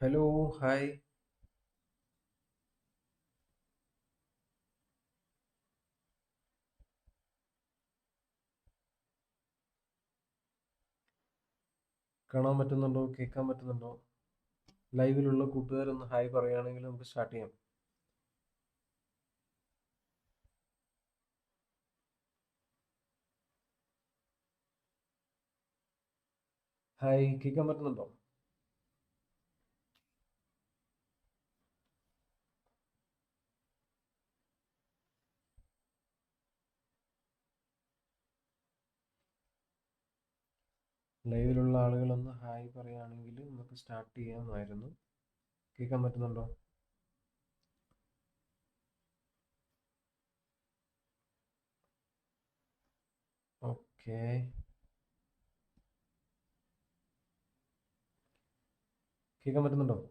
Hello hi കാണാൻ പറ്റുന്നുണ്ടോ? കേൾക്കാൻ പറ്റുന്നുണ്ടോ? ലൈവിലുള്ള കൂട്ടുകാരൊന്ന് ഹായ് പറയുകയാണെങ്കിൽ നമുക്ക് സ്റ്റാർട്ട് ചെയ്യാം. ഹായ് കേൾക്കാൻ പറ്റുന്നുണ്ടോ? ലൈവിലുള്ള ആളുകളൊന്ന് ഹായ് പറയുകയാണെങ്കിൽ നമുക്ക് സ്റ്റാർട്ട് ചെയ്യാമായിരുന്നു. കേൾക്കാൻ പറ്റുന്നുണ്ടോ? ഓക്കെ. കേൾക്കാൻ പറ്റുന്നുണ്ടോ?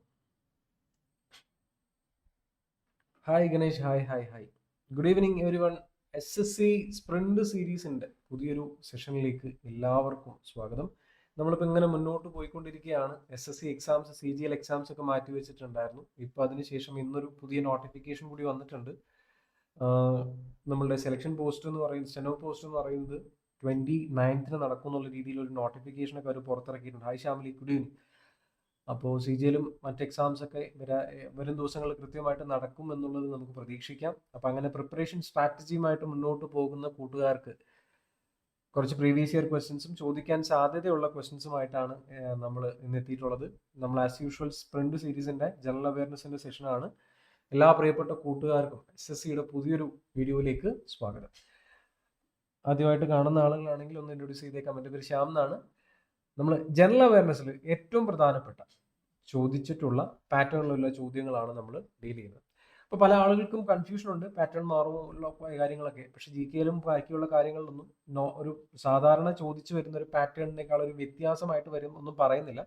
Hi Ganesh hi hi hi. Good evening everyone S S C sprint സീരീസിന്റെ പുതിയൊരു സെഷനിലേക്ക് എല്ലാവർക്കും സ്വാഗതം. നമ്മളിപ്പോൾ ഇങ്ങനെ മുന്നോട്ട് പോയിക്കൊണ്ടിരിക്കുകയാണ് S S C exams C G L exams ഒക്കെ മാറ്റി വെച്ചിട്ടുണ്ടായിരുന്നു. ഇപ്പോൾ അതിനുശേഷം ഇന്നൊരു പുതിയ നോട്ടിഫിക്കേഷൻ കൂടി വന്നിട്ടുണ്ട്. നമ്മളുടെ സെലക്ഷൻ പോസ്റ്റ് എന്ന് പറയുന്നത് സെനോ പോസ്റ്റ് എന്ന് പറയുന്നത് ട്വന്റി നയൻത്തിന് നടക്കും എന്നുള്ള രീതിയിൽ ഒരു നോട്ടിഫിക്കേഷൻ ഒക്കെ അവർ പുറത്തിറക്കിയിട്ടുണ്ട്. ഹൈ ഷാമിലി ഗുഡ് ഈവനിങ് അപ്പോൾ സി ജിയിലും മറ്റ് എക്സാംസ് ഒക്കെ വരാ വരും ദിവസങ്ങളിൽ കൃത്യമായിട്ട് നടക്കും എന്നുള്ളത് നമുക്ക് പ്രതീക്ഷിക്കാം. അപ്പോൾ അങ്ങനെ പ്രിപ്പറേഷൻ സ്ട്രാറ്റജിയുമായിട്ട് മുന്നോട്ട് പോകുന്ന കൂട്ടുകാർക്ക് കുറച്ച് പ്രീവിയസ് ഇയർ ക്വസ്റ്റ്യൻസും ചോദിക്കാൻ സാധ്യതയുള്ള ക്വസ്റ്റ്യൻസുമായിട്ടാണ് നമ്മൾ ഇന്ന് എത്തിയിട്ടുള്ളത്. നമ്മൾ ആസ് യൂഷ്വൽ സ്പ്രിന്റ് സീരീസിന്റെ ജനറൽ അവയർനെസിന്റെ സെഷനാണ് എല്ലാ പ്രിയപ്പെട്ട കൂട്ടുകാർക്കും എസ് എസ് സിയുടെ പുതിയൊരു വീഡിയോയിലേക്ക് സ്വാഗതം. ആദ്യമായിട്ട് കാണുന്ന ആളുകളാണെങ്കിൽ ഒന്ന് ഇൻട്രൊഡ്യൂസ് ചെയ്തേക്കാം എന്റെ പേര് ശ്യാം എന്നാണ്. നമ്മൾ ജനറൽ അവയർനെസ്സിൽ ഏറ്റവും പ്രധാനപ്പെട്ട ചോദിച്ചിട്ടുള്ള പാറ്റേണിലുള്ള ചോദ്യങ്ങളാണ് നമ്മൾ ഡീൽ ചെയ്യുന്നത്. അപ്പോൾ പല ആളുകൾക്കും കൺഫ്യൂഷൻ ഉണ്ട് പാറ്റേൺ മാറുമുള്ള കാര്യങ്ങളൊക്കെ. പക്ഷേ ജി കെയിലും ബാക്കിയുള്ള കാര്യങ്ങളിലൊന്നും നോ ഒരു സാധാരണ ചോദിച്ചു വരുന്ന ഒരു പാറ്റേണിനേക്കാൾ ഒരു വ്യത്യാസമായിട്ട് വരും ഒന്നും പറയുന്നില്ല.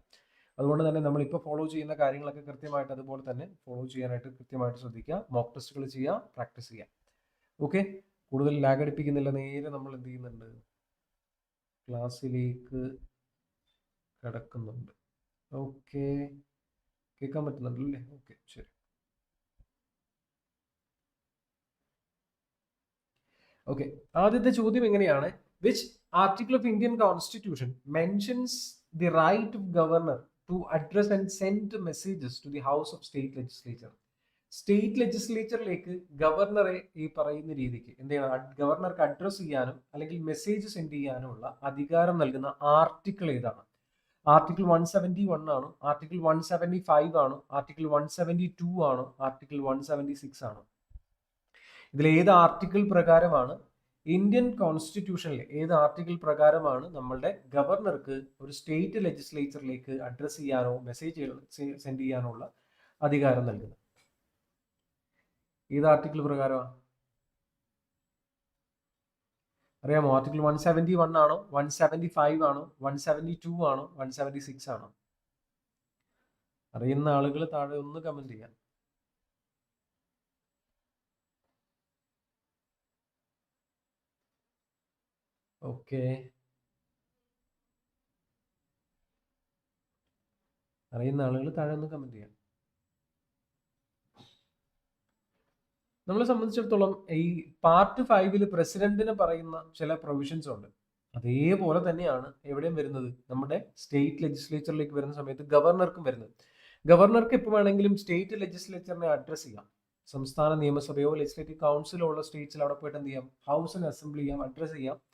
അതുകൊണ്ട് തന്നെ നമ്മളിപ്പോൾ ഫോളോ ചെയ്യുന്ന കാര്യങ്ങളൊക്കെ കൃത്യമായിട്ട് അതുപോലെ തന്നെ ഫോളോ ചെയ്യാനായിട്ട് കൃത്യമായിട്ട് ശ്രദ്ധിക്കുക. മോക്ക് ടെസ്റ്റുകൾ ചെയ്യുക പ്രാക്ടീസ് ചെയ്യുക. ഓക്കെ കൂടുതൽ ലാഗ് അടിപ്പിക്കുന്നില്ല. നേരെ നമ്മൾ എന്ത് ചെയ്യുന്നുണ്ട്? ക്ലാസ്സിലേക്ക് കിടക്കുന്നുണ്ട്. ഓക്കെ കേൾക്കാൻ പറ്റുന്നുണ്ടല്ലേ? ഓക്കെ ശരി. ഓക്കെ ആദ്യത്തെ ചോദ്യം എങ്ങനെയാണ്? Which article of Indian constitution mentions the right of governor to address and send messages to the house of state legislature state ലെജിസ്ലേച്ചറിലേക്ക് ഗവർണറെ ഈ പറയുന്ന രീതിക്ക് എന്ത് ചെയ്യണം ഗവർണർക്ക് അഡ്രസ് ചെയ്യാനും അല്ലെങ്കിൽ മെസ്സേജ് സെൻഡ് ചെയ്യാനുമുള്ള അധികാരം നൽകുന്ന ആർട്ടിക്കിൾ ഏതാണ്? ആർട്ടിക്കിൾ വൺ സെവന്റി വൺ ആണോ? ആർട്ടിക്കിൾ വൺ സെവന്റി ഫൈവ് ആണോ? ആർട്ടിക്കിൾ വൺ സെവന്റി ടു ആണോ? ആർട്ടിക്കിൾ വൺ സെവന്റി സിക്സ് ആണോ? ഇതിൽ ഏത് ആർട്ടിക്കിൾ പ്രകാരമാണ് ഇന്ത്യൻ കോൺസ്റ്റിറ്റ്യൂഷനിൽ ഏത് ആർട്ടിക്കിൾ പ്രകാരമാണ് നമ്മളുടെ ഗവർണർക്ക് ഒരു സ്റ്റേറ്റ് ലെജിസ്ലേച്ചറിലേക്ക് അഡ്രസ് ചെയ്യാനോ മെസ്സേജ് സെൻഡ് ചെയ്യാനോ ഉള്ള അധികാരം നൽകുന്നത്? ഏത് ആർട്ടിക്കിൾ പ്രകാരമാണ് അറിയാമോ? ആർട്ടിക്കിൾ വൺ സെവന്റി വൺ ആണോ? വൺ സെവന്റി ഫൈവ് ആണോ? വൺ സെവന്റി ടു ആണോ? വൺ സെവന്റി സിക്സ് ആണോ? അറിയുന്ന ആളുകൾ താഴെ ഒന്ന് കമന്റ് ചെയ്യാം. ഓക്കെ അറിയുന്ന ആളുകൾ താഴെ ഒന്ന് കമന്റ് ചെയ്യാം. നമ്മളെ സംബന്ധിച്ചിടത്തോളം ഈ പാർട്ട് ഫൈവിൽ പ്രസിഡന്റിന് പറയുന്ന ചില പ്രൊവിഷൻസ് ഉണ്ട്. അതേപോലെ തന്നെയാണ് എവിടെയും വരുന്നത്. നമ്മുടെ സ്റ്റേറ്റ് ലെജിസ്ലേച്ചറിലേക്ക് വരുന്ന സമയത്ത് ഗവർണർക്കും വരുന്നത്. ഗവർണർക്ക് എപ്പോൾ വേണമെങ്കിലും സ്റ്റേറ്റ് ലെജിസ്ലേച്ചറിനെ അഡ്രസ് ചെയ്യാം. സംസ്ഥാന നിയമസഭയോ ലെജിസ്ലേറ്റീവ് കൗൺസിലോ ഉള്ള സ്റ്റേറ്റ്സിൽ അവിടെ പോയിട്ട് എന്ത് ചെയ്യാം? ഹൗസിന് അസംബ്ലി ചെയ്യാം അഡ്രസ് ചെയ്യാം.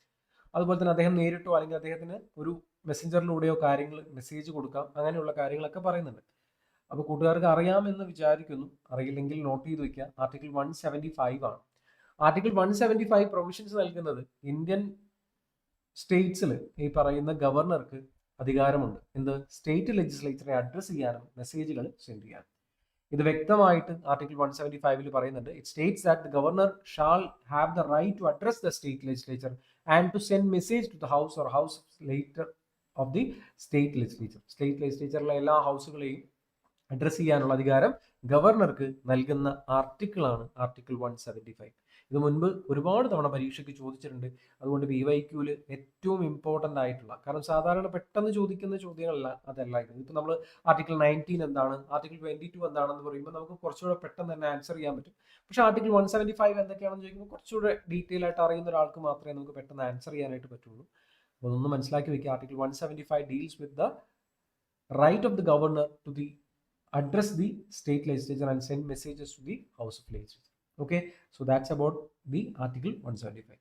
അതുപോലെ തന്നെ അദ്ദേഹം നേരിട്ടോ അല്ലെങ്കിൽ അദ്ദേഹത്തിന് ഒരു മെസ്സഞ്ചറിലൂടെയോ കാര്യങ്ങൾ മെസ്സേജ് കൊടുക്കാം അങ്ങനെയുള്ള കാര്യങ്ങളൊക്കെ പറയുന്നുണ്ട്. അപ്പോൾ കൂട്ടുകാർക്ക് അറിയാമെന്ന് വിചാരിക്കുന്നു. അറിയില്ലെങ്കിൽ നോട്ട് ചെയ്ത് വയ്ക്കുക ആർട്ടിക്കിൾ വൺ സെവന്റി ഫൈവ് ആണ്. Article one seventy five provisions നൽകുന്നത് ഇന്ത്യൻ സ്റ്റേറ്റ്സിൽ ഈ പറയുന്ന ഗവർണർക്ക് അധികാരമുണ്ട്. എന്ത്? സ്റ്റേറ്റ് ലെജിസ്ലേച്ചറെ അഡ്രസ്സ് ചെയ്യാനും മെസ്സേജുകൾ സെൻഡ് ചെയ്യാനും. ഇത് വ്യക്തമായിട്ട് ആർട്ടിക്കിൾ വൺ സെവന്റി ഫൈവിൽ പറയുന്നുണ്ട്. It states that the governor shall have the right to address the state legislature and to send message to the house or house later of the state legislature state ലെജിസ്ലേച്ചറിലെ എല്ലാ ഹൗസുകളെയും address ചെയ്യാനുള്ള അധികാരം ഗവർണർക്ക് നൽകുന്ന article ആണ് article one seventy five ഇത് മുൻപ് ഒരുപാട് തവണ പരീക്ഷയ്ക്ക് ചോദിച്ചിട്ടുണ്ട്. അതുകൊണ്ട് വി വൈ ക്യൂൽ ഏറ്റവും ഇമ്പോർട്ടന്റ് ആയിട്ടുള്ള കാരണം സാധാരണ പെട്ടെന്ന് ചോദിക്കുന്ന ചോദ്യങ്ങളല്ല അതല്ല ഇത്. ഇപ്പം നമ്മൾ ആർട്ടിക്കിൾ നയന്റീൻ എന്താണ് ആർട്ടിക്കിൾ ട്വന്റി ടു എന്താണെന്ന് പറയുമ്പോൾ നമുക്ക് കുറച്ചുകൂടെ പെട്ടെന്ന് തന്നെ ആൻസർ ചെയ്യാൻ പറ്റും. പക്ഷേ ആർട്ടിക്കിൾ വൺ സെവന്റി ഫൈവ് എന്തൊക്കെയാണെന്ന് ചോദിക്കുമ്പോൾ കുറച്ചുകൂടെ ഡീറ്റെയിൽ ആയിട്ട് അറിയുന്ന ഒരാൾക്ക് മാത്രമേ നമുക്ക് പെട്ടെന്ന് ആൻസർ ചെയ്യാനായിട്ട് പറ്റുള്ളൂ. അപ്പോൾ അതൊന്ന് മനസ്സിലാക്കി വെക്കുക. Article one seventy five deals with the right of the governor to the address the state legislature and send messages to the house of legislature. Okay? So that's about the article 175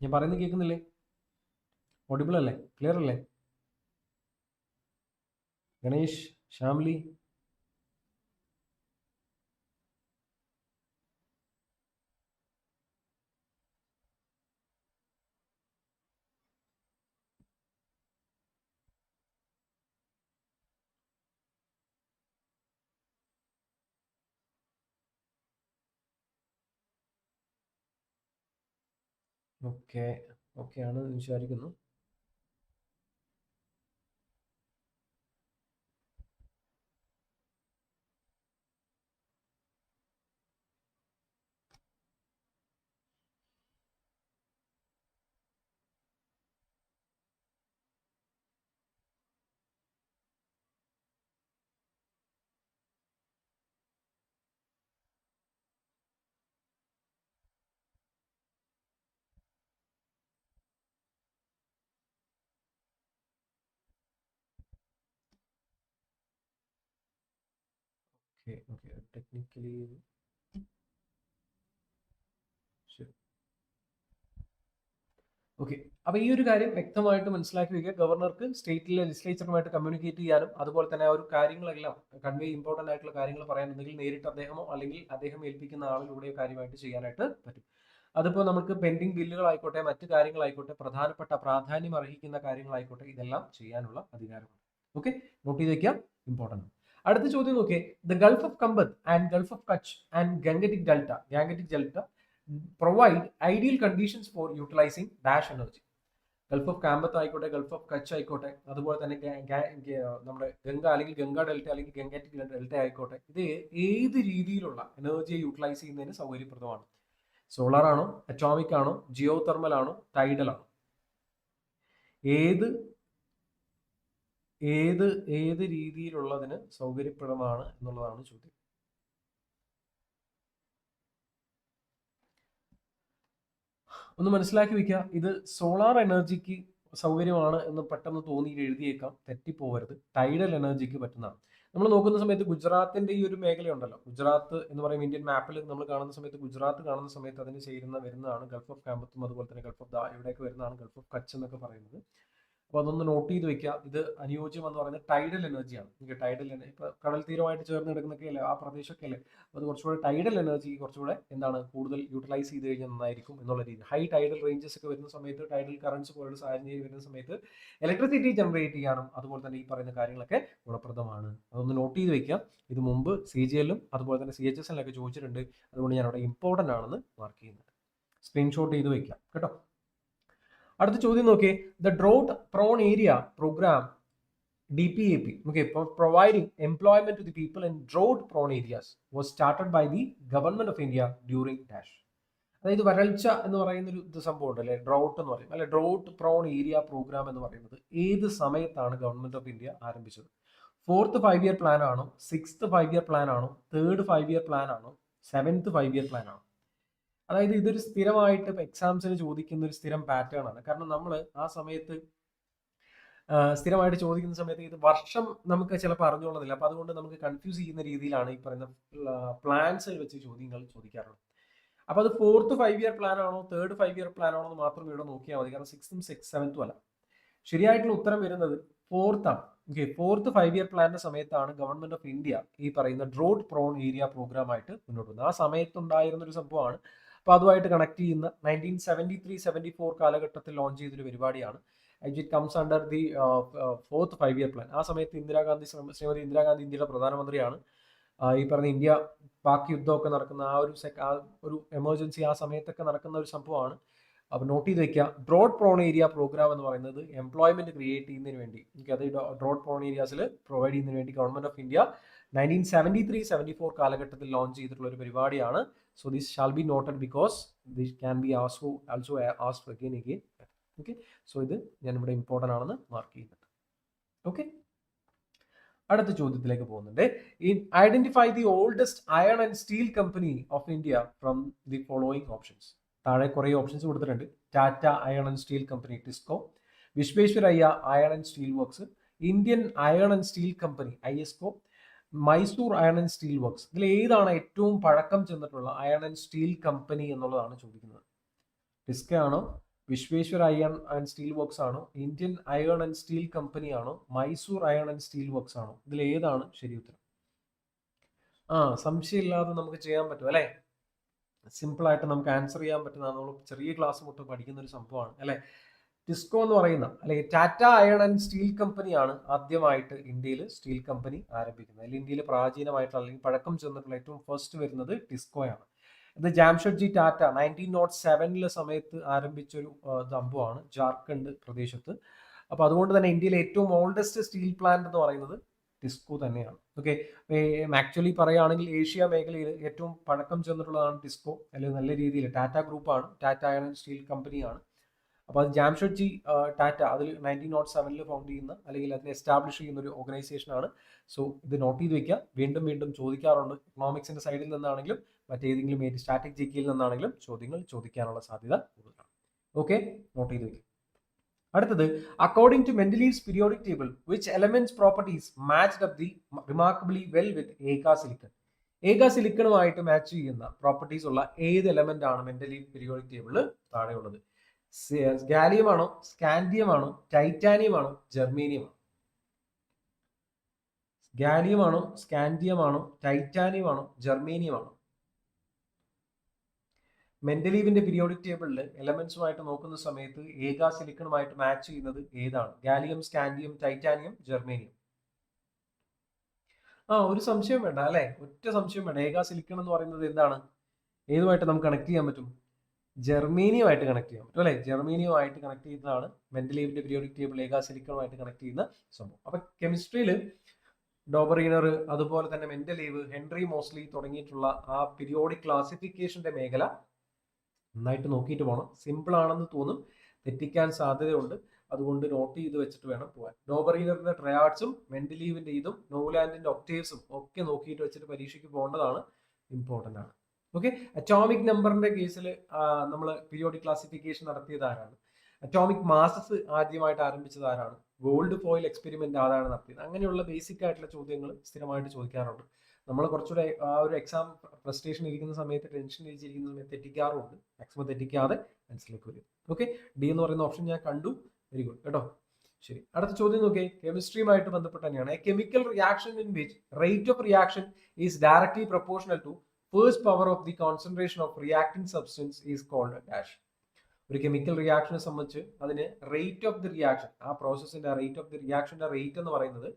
ഞാൻ പറയുന്നത് കേൾക്കുന്നില്ലേ? Audible അല്ലേ? Clear അല്ലേ? Ganesh Shyamli okay. Okay ആണ് വിചാരിക്കുന്നു. Okay technically ശരി okay അപ്പോൾ ഈ ഒരു കാര്യം വ്യക്തമായിട്ട് മനസ്സിലാക്കി വയ്ക്കുക ഗവർണർക്ക് സ്റ്റേറ്റിലെ ലെജിസ്ലേച്ചറുമായിട്ട് കമ്മ്യൂണിക്കേറ്റ് ചെയ്യാനും അതുപോലെ തന്നെ ആ ഒരു കാര്യങ്ങളെല്ലാം കൺവേ ഇമ്പോർട്ടന്റ് ആയിട്ടുള്ള കാര്യങ്ങൾ പറയാനുണ്ടെങ്കിൽ നേരിട്ട് അദ്ദേഹമോ അല്ലെങ്കിൽ അദ്ദേഹം ഏൽപ്പിക്കുന്ന ആളിലൂടെയോ കാര്യമായിട്ട് ചെയ്യാനായിട്ട് പറ്റും. അതിപ്പോൾ നമുക്ക് പെൻഡിങ് ബില്ലുകളായിക്കോട്ടെ മറ്റു കാര്യങ്ങളായിക്കോട്ടെ പ്രധാനപ്പെട്ട പ്രാധാന്യം അർഹിക്കുന്ന കാര്യങ്ങളായിക്കോട്ടെ ഇതെല്ലാം ചെയ്യാനുള്ള അധികാരമുണ്ട്. ഓക്കെ നോട്ട് ചെയ്ത് വയ്ക്കുക ഇമ്പോർട്ടന്റ് അടുത്ത ചോദ്യം നോക്കിയേ. The gulf of Khambhat and gulf of Kutch and Gangetic delta Gangetic delta provide ideal conditions for utilising dash energy gulf of Khambhat ആയിക്കോട്ടെ ഗൾഫ് ഓഫ് കച്ച് ആയിക്കോട്ടെ അതുപോലെ തന്നെ നമ്മുടെ ഗംഗ അല്ലെങ്കിൽ ഗംഗ ഡെൽറ്റ അല്ലെങ്കിൽ ഗംഗാറ്റിക് ഡെൽറ്റ ആയിക്കോട്ടെ ഇത് ഏത് രീതിയിലുള്ള എനർജിയെ യൂട്ടിലൈസ് ചെയ്യുന്നതിന് സൗകര്യപ്രദമാണ്. സോളാർ ആണോ അറ്റോമിക് ആണോ ജിയോ തെർമൽ ആണോ ടൈഡൽ ആണോ? ഏത് ഏത് ഏത് രീതിയിലുള്ളതിന് സൗകര്യപ്രദമാണ് എന്നുള്ളതാണ് ചോദ്യം. ഒന്ന് മനസ്സിലാക്കി വെക്കുക ഇത് സോളാർ എനർജിക്ക് സൗകര്യമാണ് എന്ന് പെട്ടെന്ന് തോന്നി എഴുതിയേക്കാം. തെറ്റിപ്പോവരുത്. ടൈഡൽ എനർജിക്ക് പറ്റുന്നതാണ്. നമ്മൾ നോക്കുന്ന സമയത്ത് ഗുജറാത്തിന്റെ ഈ ഒരു മേഖലയുണ്ടല്ലോ. ഗുജറാത്ത് എന്ന് പറയുമ്പോൾ ഇന്ത്യൻ മാപ്പിൽ നമ്മൾ കാണുന്ന സമയത്ത് ഗുജറാത്ത് കാണുന്ന സമയത്ത് അതിന് ചേരുന്ന വരുന്നതാണ് ഗൾഫ് ഓഫ് കാമ്പത്തും അതുപോലെ തന്നെ ഗൾഫ് ഓഫ് ദ ഇവിടെയൊക്കെ വരുന്നതാണ് ഗൾഫ് ഓഫ് കച്ച് എന്നൊക്കെ പറയുന്നത്. അപ്പോൾ അതൊന്ന് നോട്ട് ചെയ്ത് വെക്കുക. ഇത് അനുയോജ്യം എന്ന് പറയുന്നത് ടൈഡൽ എനർജിയാണ് നിങ്ങൾക്ക് ടൈഡൽ എനർജി ഇപ്പോൾ കടൽ തീരമായിട്ട് ചേർന്ന് കിടക്കുന്നൊക്കെ അല്ലേ? ആ പ്രദേശമൊക്കെ അല്ലേ? അത് കുറച്ചുകൂടെ ടൈഡൽ എനർജി കുറച്ചുകൂടെ എന്താണ് കൂടുതൽ യൂട്ടിലൈസ് ചെയ്ത് കഴിഞ്ഞാൽ നന്നായിരിക്കും എന്നുള്ള രീതി. ഹൈ ടൈഡൽ റേഞ്ചസ് ഒക്കെ വരുന്ന സമയത്ത് ടൈഡൽ കറൻസ് പോലുള്ള സാഹചര്യം വരുന്ന സമയത്ത് ഇലക്ട്രിസിറ്റി ജനറേറ്റ് ചെയ്യാനും അതുപോലെ തന്നെ ഈ പറയുന്ന കാര്യങ്ങളൊക്കെ ഗുണപ്രദമാണ്. അതൊന്ന് നോട്ട് ചെയ്ത് വെക്കുക. ഇത് മുമ്പ് സി ജി എല്ലും അതുപോലെ തന്നെ സി എച്ച് എസ് എല്ലൊക്കെ ചോദിച്ചിട്ടുണ്ട്. അതുകൊണ്ട് ഞാൻ അവിടെ ഇമ്പോർട്ടന്റ് ആണെന്ന് മാർക്ക് ചെയ്യുന്നുണ്ട്. സ്ക്രീൻഷോട്ട് ചെയ്ത് വെക്കാം കേട്ടോ? അടുത്ത ചോദ്യം നോക്കിയേ. The drought prone area programme D P A P okay providing employment to the people in drought prone areas was started by the government of India during dash അതായത് വരൾച്ച എന്ന് പറയുന്ന ഒരു ഇത് സംഭവം ഉണ്ട് അല്ലെ? ഡ്രോട്ട് എന്ന് പറയും. അല്ലെ? ഡ്രോട്ട് പ്രോൺ ഏരിയ പ്രോഗ്രാം എന്ന് പറയുന്നത് ഏത് സമയത്താണ് ഗവൺമെന്റ് ഓഫ് ഇന്ത്യ ആരംഭിച്ചത്? ഫോർത്ത് ഫൈവ് ഇയർ പ്ലാൻ ആണോ? സിക്സ്ത് ഫൈവ് ഇയർ പ്ലാൻ ആണോ? തേർഡ് ഫൈവ് ഇയർ പ്ലാൻ ആണോ? സെവൻത്ത് ഫൈവ് ഇയർ പ്ലാൻ ആണോ? അതായത് ഇതൊരു സ്ഥിരമായിട്ട് എക്സാംസിന് ചോദിക്കുന്ന ഒരു സ്ഥിരം പാറ്റേൺ ആണ്. കാരണം നമ്മൾ ആ സമയത്ത് സ്ഥിരമായിട്ട് ചോദിക്കുന്ന സമയത്ത് ഇത് വർഷം നമുക്ക് ചിലപ്പോൾ അറിഞ്ഞുകൊള്ളുന്നില്ല അപ്പോൾ അതുകൊണ്ട് നമുക്ക് കൺഫ്യൂസ് ചെയ്യുന്ന രീതിയിലാണ് ഈ പറയുന്ന പ്ലാൻസ് വെച്ച് ചോദ്യങ്ങൾ ചോദിക്കാറുള്ളത്. അപ്പോൾ അത് ഫോർത്ത് ഫൈവ് ഇയർ പ്ലാൻ ആണോ തേർഡ് ഫൈവ് ഇയർ പ്ലാൻ ആണോ എന്ന് മാത്രം ഇവിടെ നോക്കിയാൽ മതി. കാരണം സിക്സ്തും സിക്സ് സെവൻത്തും അല്ല. ശരിയായിട്ടുള്ള ഉത്തരം വരുന്നത് ഫോർത്ത് ആണ്. ഓക്കെ ഫോർത്ത് ഫൈവ് ഇയർ പ്ലാനിന്റെ സമയത്താണ് ഗവൺമെന്റ് ഓഫ് ഇന്ത്യ ഈ പറയുന്ന ഡ്രോഡ് പ്രോൺ ഏരിയ പ്രോഗ്രാം ആയിട്ട് മുന്നോട്ട് വന്നത്. ആ സമയത്തുണ്ടായിരുന്ന ഒരു സംഭവമാണ് അപ്പോൾ അതുമായിട്ട് കണക്ട് ചെയ്യുന്ന nineteen seventy three seventy four കാലഘട്ടത്തിൽ ലോഞ്ച് ചെയ്തൊരു പരിപാടിയാണ്. It comes under the fourth five year plan ആ സമയത്ത് ഇന്ദിരാഗാന്ധി ശ്രീമതി ഇന്ദിരാഗാന്ധി ഇന്ത്യയുടെ പ്രധാനമന്ത്രിയാണ്. ഈ പറഞ്ഞ ഇന്ത്യ പാക് യുദ്ധമൊക്കെ നടക്കുന്ന ആ ഒരു ആ ഒരു എമർജൻസി ആ സമയത്തൊക്കെ നടക്കുന്ന ഒരു സംഭവമാണ്. അപ്പോൾ നോട്ട് ചെയ്ത് വെക്കുക ബ്രോഡ് പ്രോൺ ഏരിയ പ്രോഗ്രാം എന്ന് പറയുന്നത് എംപ്ലോയ്മെന്റ് ക്രിയേറ്റ് ചെയ്യുന്നതിന് വേണ്ടി എനിക്ക് അത് ഡ്രോഡ് പ്രോൺ ഏരിയാസിൽ പ്രൊവൈഡ് ചെയ്യുന്നതിന് വേണ്ടി government of India nineteen seventy three seventy four കാലഘട്ടത്തിൽ ലോഞ്ച് ചെയ്തിട്ടുള്ള ഒരു പരിപാടിയാണ്. So this shall be noted because this can be also also asked again again. Okay. So ഇത് ഞാൻ ഇവിടെ ഇമ്പോർട്ടന്റ് ആണെന്ന് മാർക്ക് ചെയ്യുന്നുണ്ട്. Okay. അടുത്ത ചോദ്യത്തിലേക്ക് പോകുന്നുണ്ട്. In identify the oldest iron and steel company of India from the following options താഴെ കുറേ ഓപ്ഷൻസ് കൊടുത്തിട്ടുണ്ട്. Tata iron and steel company TISCO Visvesvaraya iron and steel works Indian iron and steel company IISCO Mysore iron and steel works ഇതിൽ ഏതാണ് ഏറ്റവും പഴക്കം ചെന്നിട്ടുള്ള iron and steel company എന്നുള്ളതാണ് ചോദിക്കുന്നത്. ടിസ്ക ആണോ Visvesvara iron and steel works ആണോ Indian iron and steel company ആണോ Mysore iron and steel works ആണോ? ഇതിൽ ഏതാണ് ശരി ഉത്തരം? ആ സംശയമില്ലാതെ നമുക്ക് ചെയ്യാൻ പറ്റും അല്ലേ? സിമ്പിൾ ആയിട്ട് നമുക്ക് ആൻസർ ചെയ്യാൻ പറ്റുന്ന നമ്മൾ ചെറിയ ക്ലാസ് തൊട്ട് പഠിക്കുന്ന ഒരു സംഭവമാണ് അല്ലെ? ടിസ്കോ എന്ന് പറയുന്ന അല്ലെങ്കിൽ ടാറ്റ അയൺ ആൻഡ് സ്റ്റീൽ കമ്പനിയാണ് ആദ്യമായിട്ട് ഇന്ത്യയിൽ സ്റ്റീൽ കമ്പനി ആരംഭിക്കുന്നത്. അല്ലെങ്കിൽ ഇന്ത്യയിൽ പ്രാചീനമായിട്ടുള്ള അല്ലെങ്കിൽ പഴക്കം ചെന്നിട്ടുള്ള ഏറ്റവും ഫസ്റ്റ് വരുന്നത് ടിസ്കോയാണ് ഇത് ജാംഷഡ്ജി ടാറ്റ നയന്റീൻ നോട്ട് സെവനിലെ സമയത്ത് ആരംഭിച്ചൊരു സംഭവമാണ് ജാർഖണ്ഡ് പ്രദേശത്ത്. അപ്പോൾ അതുകൊണ്ട് തന്നെ ഇന്ത്യയിലെ ഏറ്റവും ഓൾഡസ്റ്റ് സ്റ്റീൽ പ്ലാന്റ് എന്ന് പറയുന്നത് ടിസ്കോ തന്നെയാണ്. ഓക്കെ ആക്ച്വലി പറയുകയാണെങ്കിൽ ഏഷ്യ മേഖലയിൽ ഏറ്റവും പഴക്കം ചെന്നിട്ടുള്ളതാണ് ടിസ്കോ അല്ലെങ്കിൽ നല്ല രീതിയിൽ. ടാറ്റ ഗ്രൂപ്പാണ് ടാറ്റ അയൺ സ്റ്റീൽ കമ്പനിയാണ്. അപ്പോൾ അത് ജാംഷഡ്ജി ടാറ്റ അതിൽ നയന്റീൻ നോട്ട് സെവനിൽ ഫൗണ്ട് ചെയ്യുന്ന അല്ലെങ്കിൽ അതിനെ എസ്റ്റാബ്ലിഷ് ചെയ്യുന്ന ഒരു ഓർഗനൈസേഷനാണ് സോ ഇത് നോട്ട് ചെയ്ത് വെക്കുക വീണ്ടും വീണ്ടും ചോദിക്കാറുണ്ട്. ഇക്കണോമിക്സിന്റെ സൈഡിൽ നിന്നാണെങ്കിലും മറ്റേതെങ്കിലും ഏത് സ്റ്റാറ്റിക് ജിക്കിയിൽ നിന്നാണെങ്കിലും ചോദ്യങ്ങൾ ചോദിക്കാനുള്ള സാധ്യത കൂടുതലാണ്. ഓക്കെ നോട്ട് ചെയ്ത് വെക്കുക അടുത്തത് according to Mendeleev's periodic table which elements properties matched up the remarkably well with ഏകാ silicon ഏകാ സിലിക്കണുമായിട്ട് മാച്ച് ചെയ്യുന്ന പ്രോപ്പർട്ടീസ് ഉള്ള ഏത് എലമെന്റ് ആണ് മെന്റലീസ് പീരിയോഡിക് ടേബിളിൽ താഴെയുള്ളത്? ഗാലിയം ആണോ സ്കാൻഡിയം ആണോ ടൈറ്റാനിയം ആണോ ജർമേനിയം ആണോ ഗാലിയം ആണോ സ്കാൻഡിയം ആണോ ടൈറ്റാനിയം ആണോ ജർമേനിയം ആണോ മെന്റലീവിന്റെ പിരിയോഡിക് ടേബിളിൽ എലമെന്റ്സുമായിട്ട് നോക്കുന്ന സമയത്ത് ഏകാ സിലിക്കണുമായിട്ട് മാച്ച് ചെയ്യുന്നത് ഏതാണ്? ഗാലിയം സ്കാൻഡിയം ടൈറ്റാനിയം ജർമേനിയം ആ ഒരു സംശയം വേണ്ട അല്ലെ? ഒറ്റ സംശയം വേണ്ട. ഏകാ സിലിക്കൺ എന്ന് പറയുന്നത് എന്താണ്? ഏതുമായിട്ട് നമുക്ക് കണക്ട് ചെയ്യാൻ പറ്റും? ജർമേനിയുമായിട്ട് കണക്ട് ചെയ്യാൻ പറ്റും അല്ലെ? ജർമ്മീനിയുമായിട്ട് കണക്ട് ചെയ്യുന്നതാണ് മെന്റലീവിന്റെ പീരിയോഡിക് ടേബിൾ ഏകാസിലിക്കണമായിട്ട് കണക്ട് ചെയ്യുന്ന സംഭവം. അപ്പൊ കെമിസ്ട്രിയിൽ ഡോബറീനർ അതുപോലെ തന്നെ മെന്റലീവ് ഹെൻറി മോസ്ലി തുടങ്ങിയിട്ടുള്ള ആ പീരിയോഡിക് ക്ലാസിഫിക്കേഷന്റെ മേഖല നന്നായിട്ട് നോക്കിയിട്ട് പോകണം സിമ്പിൾ ആണെന്ന് തോന്നും തെറ്റിക്കാൻ സാധ്യതയുണ്ട്. അതുകൊണ്ട് നോട്ട് ചെയ്ത് വെച്ചിട്ട് വേണം പോകാൻ ഡോബറീനറിന്റെ ട്രയാഡ്സും മെന്റലീവിന്റെ ഇതും നോലാൻഡിന്റെ ഒക്ടേവ്സും ഒക്കെ നോക്കിയിട്ട് വെച്ചിട്ട് പരീക്ഷയ്ക്ക് പോകേണ്ടതാണ്. ഇമ്പോർട്ടന്റ് ആണ്. ഓക്കെ അറ്റോമിക് നമ്പറിന്റെ കേസിൽ നമ്മൾ പീരിയോഡിക് ക്ലാസിഫിക്കേഷൻ നടത്തിയത് ആരാണ്? അറ്റോമിക് മാസസ് ആദ്യമായിട്ട് ആരംഭിച്ചത് ആരാണ്? ഗോൾഡ് ഫോയിൽ എക്സ്പെരിമെന്റ് ആരാണ് നടത്തിയത്. അങ്ങനെയുള്ള ബേസിക് ആയിട്ടുള്ള ചോദ്യങ്ങൾ സ്ഥിരമായിട്ട് ചോദിക്കാറുണ്ട്. നമ്മൾ കുറച്ചുകൂടെ ആ ഒരു എക്സാം ഫ്രസ്ട്രേഷൻ ഇരിക്കുന്ന സമയത്ത് ടെൻഷൻ ഇരിക്കുന്ന സമയത്ത് തെറ്റിക്കാറുണ്ട് മാക്സിമം തെറ്റിക്കാതെ മനസ്സിലേക്ക് വരും. ഓക്കെ ഡി എന്ന് പറയുന്ന ഓപ്ഷൻ ഞാൻ കണ്ടു. വെരി ഗുഡ് കേട്ടോ? ശരി. അടുത്ത ചോദ്യം നോക്കിയേ. കെമിസ്ട്രിയുമായിട്ട് ബന്ധപ്പെട്ട് തന്നെയാണ്. A chemical reaction in which rate of reaction is directly proportional to first power of the concentration of reacting substance is called dash ഒരു കെമിക്കൽ റിയാക്ഷനെ സംബന്ധിച്ച് അതിന് റേറ്റ് ഓഫ് ദി റിയാക്ഷൻ ആ പ്രോസസ്സിന്റെ റേറ്റ് ഓഫ് ദി റിയാക്ഷന്റെ rate എന്ന് പറയുന്നത്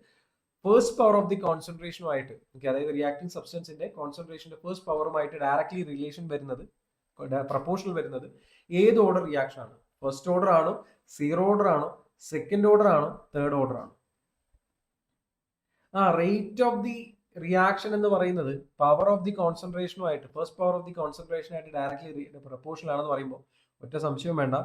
first power of the കോൺസെൻട്രേഷനുമായിട്ട് ഓക്കെ അതായത് റിയാക്ടിംഗ് സബ്സ്റ്റൻസിന്റെ കോൺസെൻട്രേഷന്റെ ഫേസ്റ്റ് പവറുമായിട്ട് ഡയറക്ട്ലി റിലേഷൻ വരുന്നത് പ്രപ്പോർഷണൽ വരുന്നത് ഏത് ഓർഡർ റിയാക്ഷൻ ആണ്? ഫസ്റ്റ് ഓർഡർ ആണോ സീറോ ഓർഡർ ആണോ സെക്കൻഡ് ഓർഡർ ആണോ തേർഡ് ഓർഡർ ആണോ? ആ റേറ്റ് ഓഫ് ദി റിയാക്ഷൻ എന്ന് പറയുന്നത് പവർ ഓഫ് ദി കോൺസെൻട്രേഷനുമായിട്ട് ഫസ്റ്റ് പവർ ഓഫ് ദി കോൺസെൻട്രേഷനായിട്ട് ഡയറക്ട്ലി പ്രപ്പോർഷൻ ആണെന്ന് പറയുമ്പോൾ ഒറ്റ സംശയം വേണ്ട.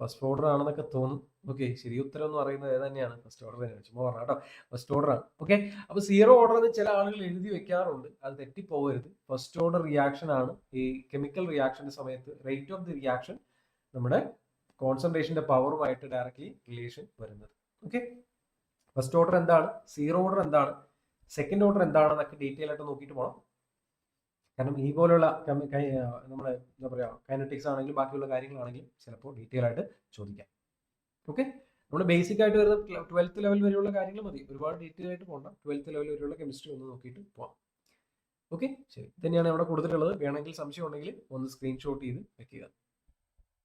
ഫസ്റ്റ് ഓർഡർ ആണെന്നൊക്കെ തോന്നും. ഓക്കെ ശരി ഉത്തരം എന്ന് പറയുന്നത് ഏത് തന്നെയാണ്? ഫസ്റ്റ് ഓർഡർ തന്നെയാണ്. ചുമ്മാ പറഞ്ഞ കേട്ടോ. ഫസ്റ്റ് ഓർഡർ ആണ്. ഓക്കെ അപ്പൊ സീറോ ഓർഡർ എന്ന് ചില ആളുകൾ എഴുതി വെക്കാറുണ്ട്. അത് തെറ്റിപ്പോകരുത് ഫസ്റ്റ് ഓർഡർ റിയാക്ഷൻ ആണ്. ഈ കെമിക്കൽ റിയാക്ഷന്റെ സമയത്ത് റേറ്റ് ഓഫ് ദി റിയാക്ഷൻ നമ്മുടെ കോൺസെൻട്രേഷന്റെ പവറുമായിട്ട് ഡയറക്ട്ലി റിലേഷൻ വരുന്നത്. ഓക്കെ ഫസ്റ്റ് ഓർഡർ എന്താണ്? സീറോ ഓർഡർ എന്താണ്? സെക്കൻഡ് ഓർഡർ എന്താണെന്നൊക്കെ ഡീറ്റെയിൽ ആയിട്ട് നോക്കിയിട്ട് പോകണം കാരണം ഈ പോലുള്ള നമ്മുടെ എന്താ പറയുക കൈനറ്റിക്സ് ആണെങ്കിലും ബാക്കിയുള്ള കാര്യങ്ങളാണെങ്കിലും ചിലപ്പോൾ ഡീറ്റെയിൽ ആയിട്ട് ചോദിക്കാം. ഓക്കെ നമ്മൾ ബേസിക് ആയിട്ട് വരുന്ന ട്വൽത്ത് ലെവൽ വരെയുള്ള കാര്യങ്ങൾ മതി. ഒരുപാട് ഡീറ്റെയിൽ ആയിട്ട് പോകണ്ട ട്വൽത്ത് ലെവൽ വരെയുള്ള കെമിസ്ട്രി ഒന്ന് നോക്കിയിട്ട് പോകാം ഓക്കെ ശരി. തന്നെയാണ് ഇവിടെ കൊടുത്തിട്ടുള്ളത്. വേണമെങ്കിൽ സംശയം ഉണ്ടെങ്കിൽ ഒന്ന് സ്ക്രീൻഷോട്ട് ചെയ്ത് വെക്കുക.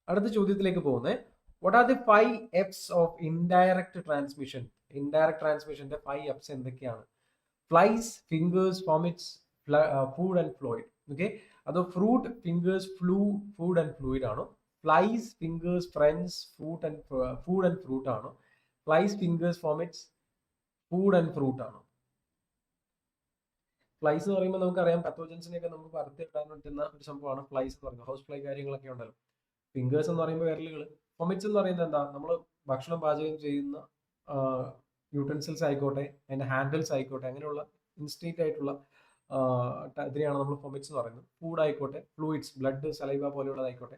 അടുത്ത ചോദ്യത്തിലേക്ക് പോകുന്നത് what are the five Fs of indirect transmission indirect ട്രാൻസ്മിഷന്റെ five Fs എന്തൊക്കെയാണ്? Flies fingers fomites food and fluid okay അതോ fruit fingers flu food and fluid ആണോ? Flies fingers friends fruit and food and fruit ആണോ? Flies fingers fomites food and fruit ആണോ? Flies എന്ന് പറയുമ്പോൾ നമുക്കറിയാം പത്തോജൻസിനെയൊക്കെ നമുക്ക് പരത്തി ഇടാൻ പറ്റുന്ന ഒരു സംഭവമാണ് ഫ്ലൈസ് എന്ന് പറയുന്നത്. ഹൗസ് ഫ്ലൈ കാര്യങ്ങളൊക്കെ ഉണ്ടല്ലോ. ഫിംഗേഴ്സ് എന്ന് പറയുമ്പോൾ വിരലുകൾ വൊമിറ്റ്സ് എന്ന് പറയുന്നത് എന്താ? നമ്മൾ ഭക്ഷണം പാചകം ചെയ്യുന്ന യൂട്ടൻസിൽസ് ആയിക്കോട്ടെ അതിന്റെ ഹാൻഡിൽസ് ആയിക്കോട്ടെ അങ്ങനെയുള്ള ഇൻസ്റ്റേറ്റ് ആയിട്ടുള്ള ഇതിനെയാണ് നമ്മൾ ഫൊമിറ്റ്സ് എന്ന് പറയുന്നത്. ഫുഡ് ആയിക്കോട്ടെ ഫ്ലൂയിഡ്സ് ബ്ലഡ് സലൈവ പോലെയുള്ളതായിക്കോട്ടെ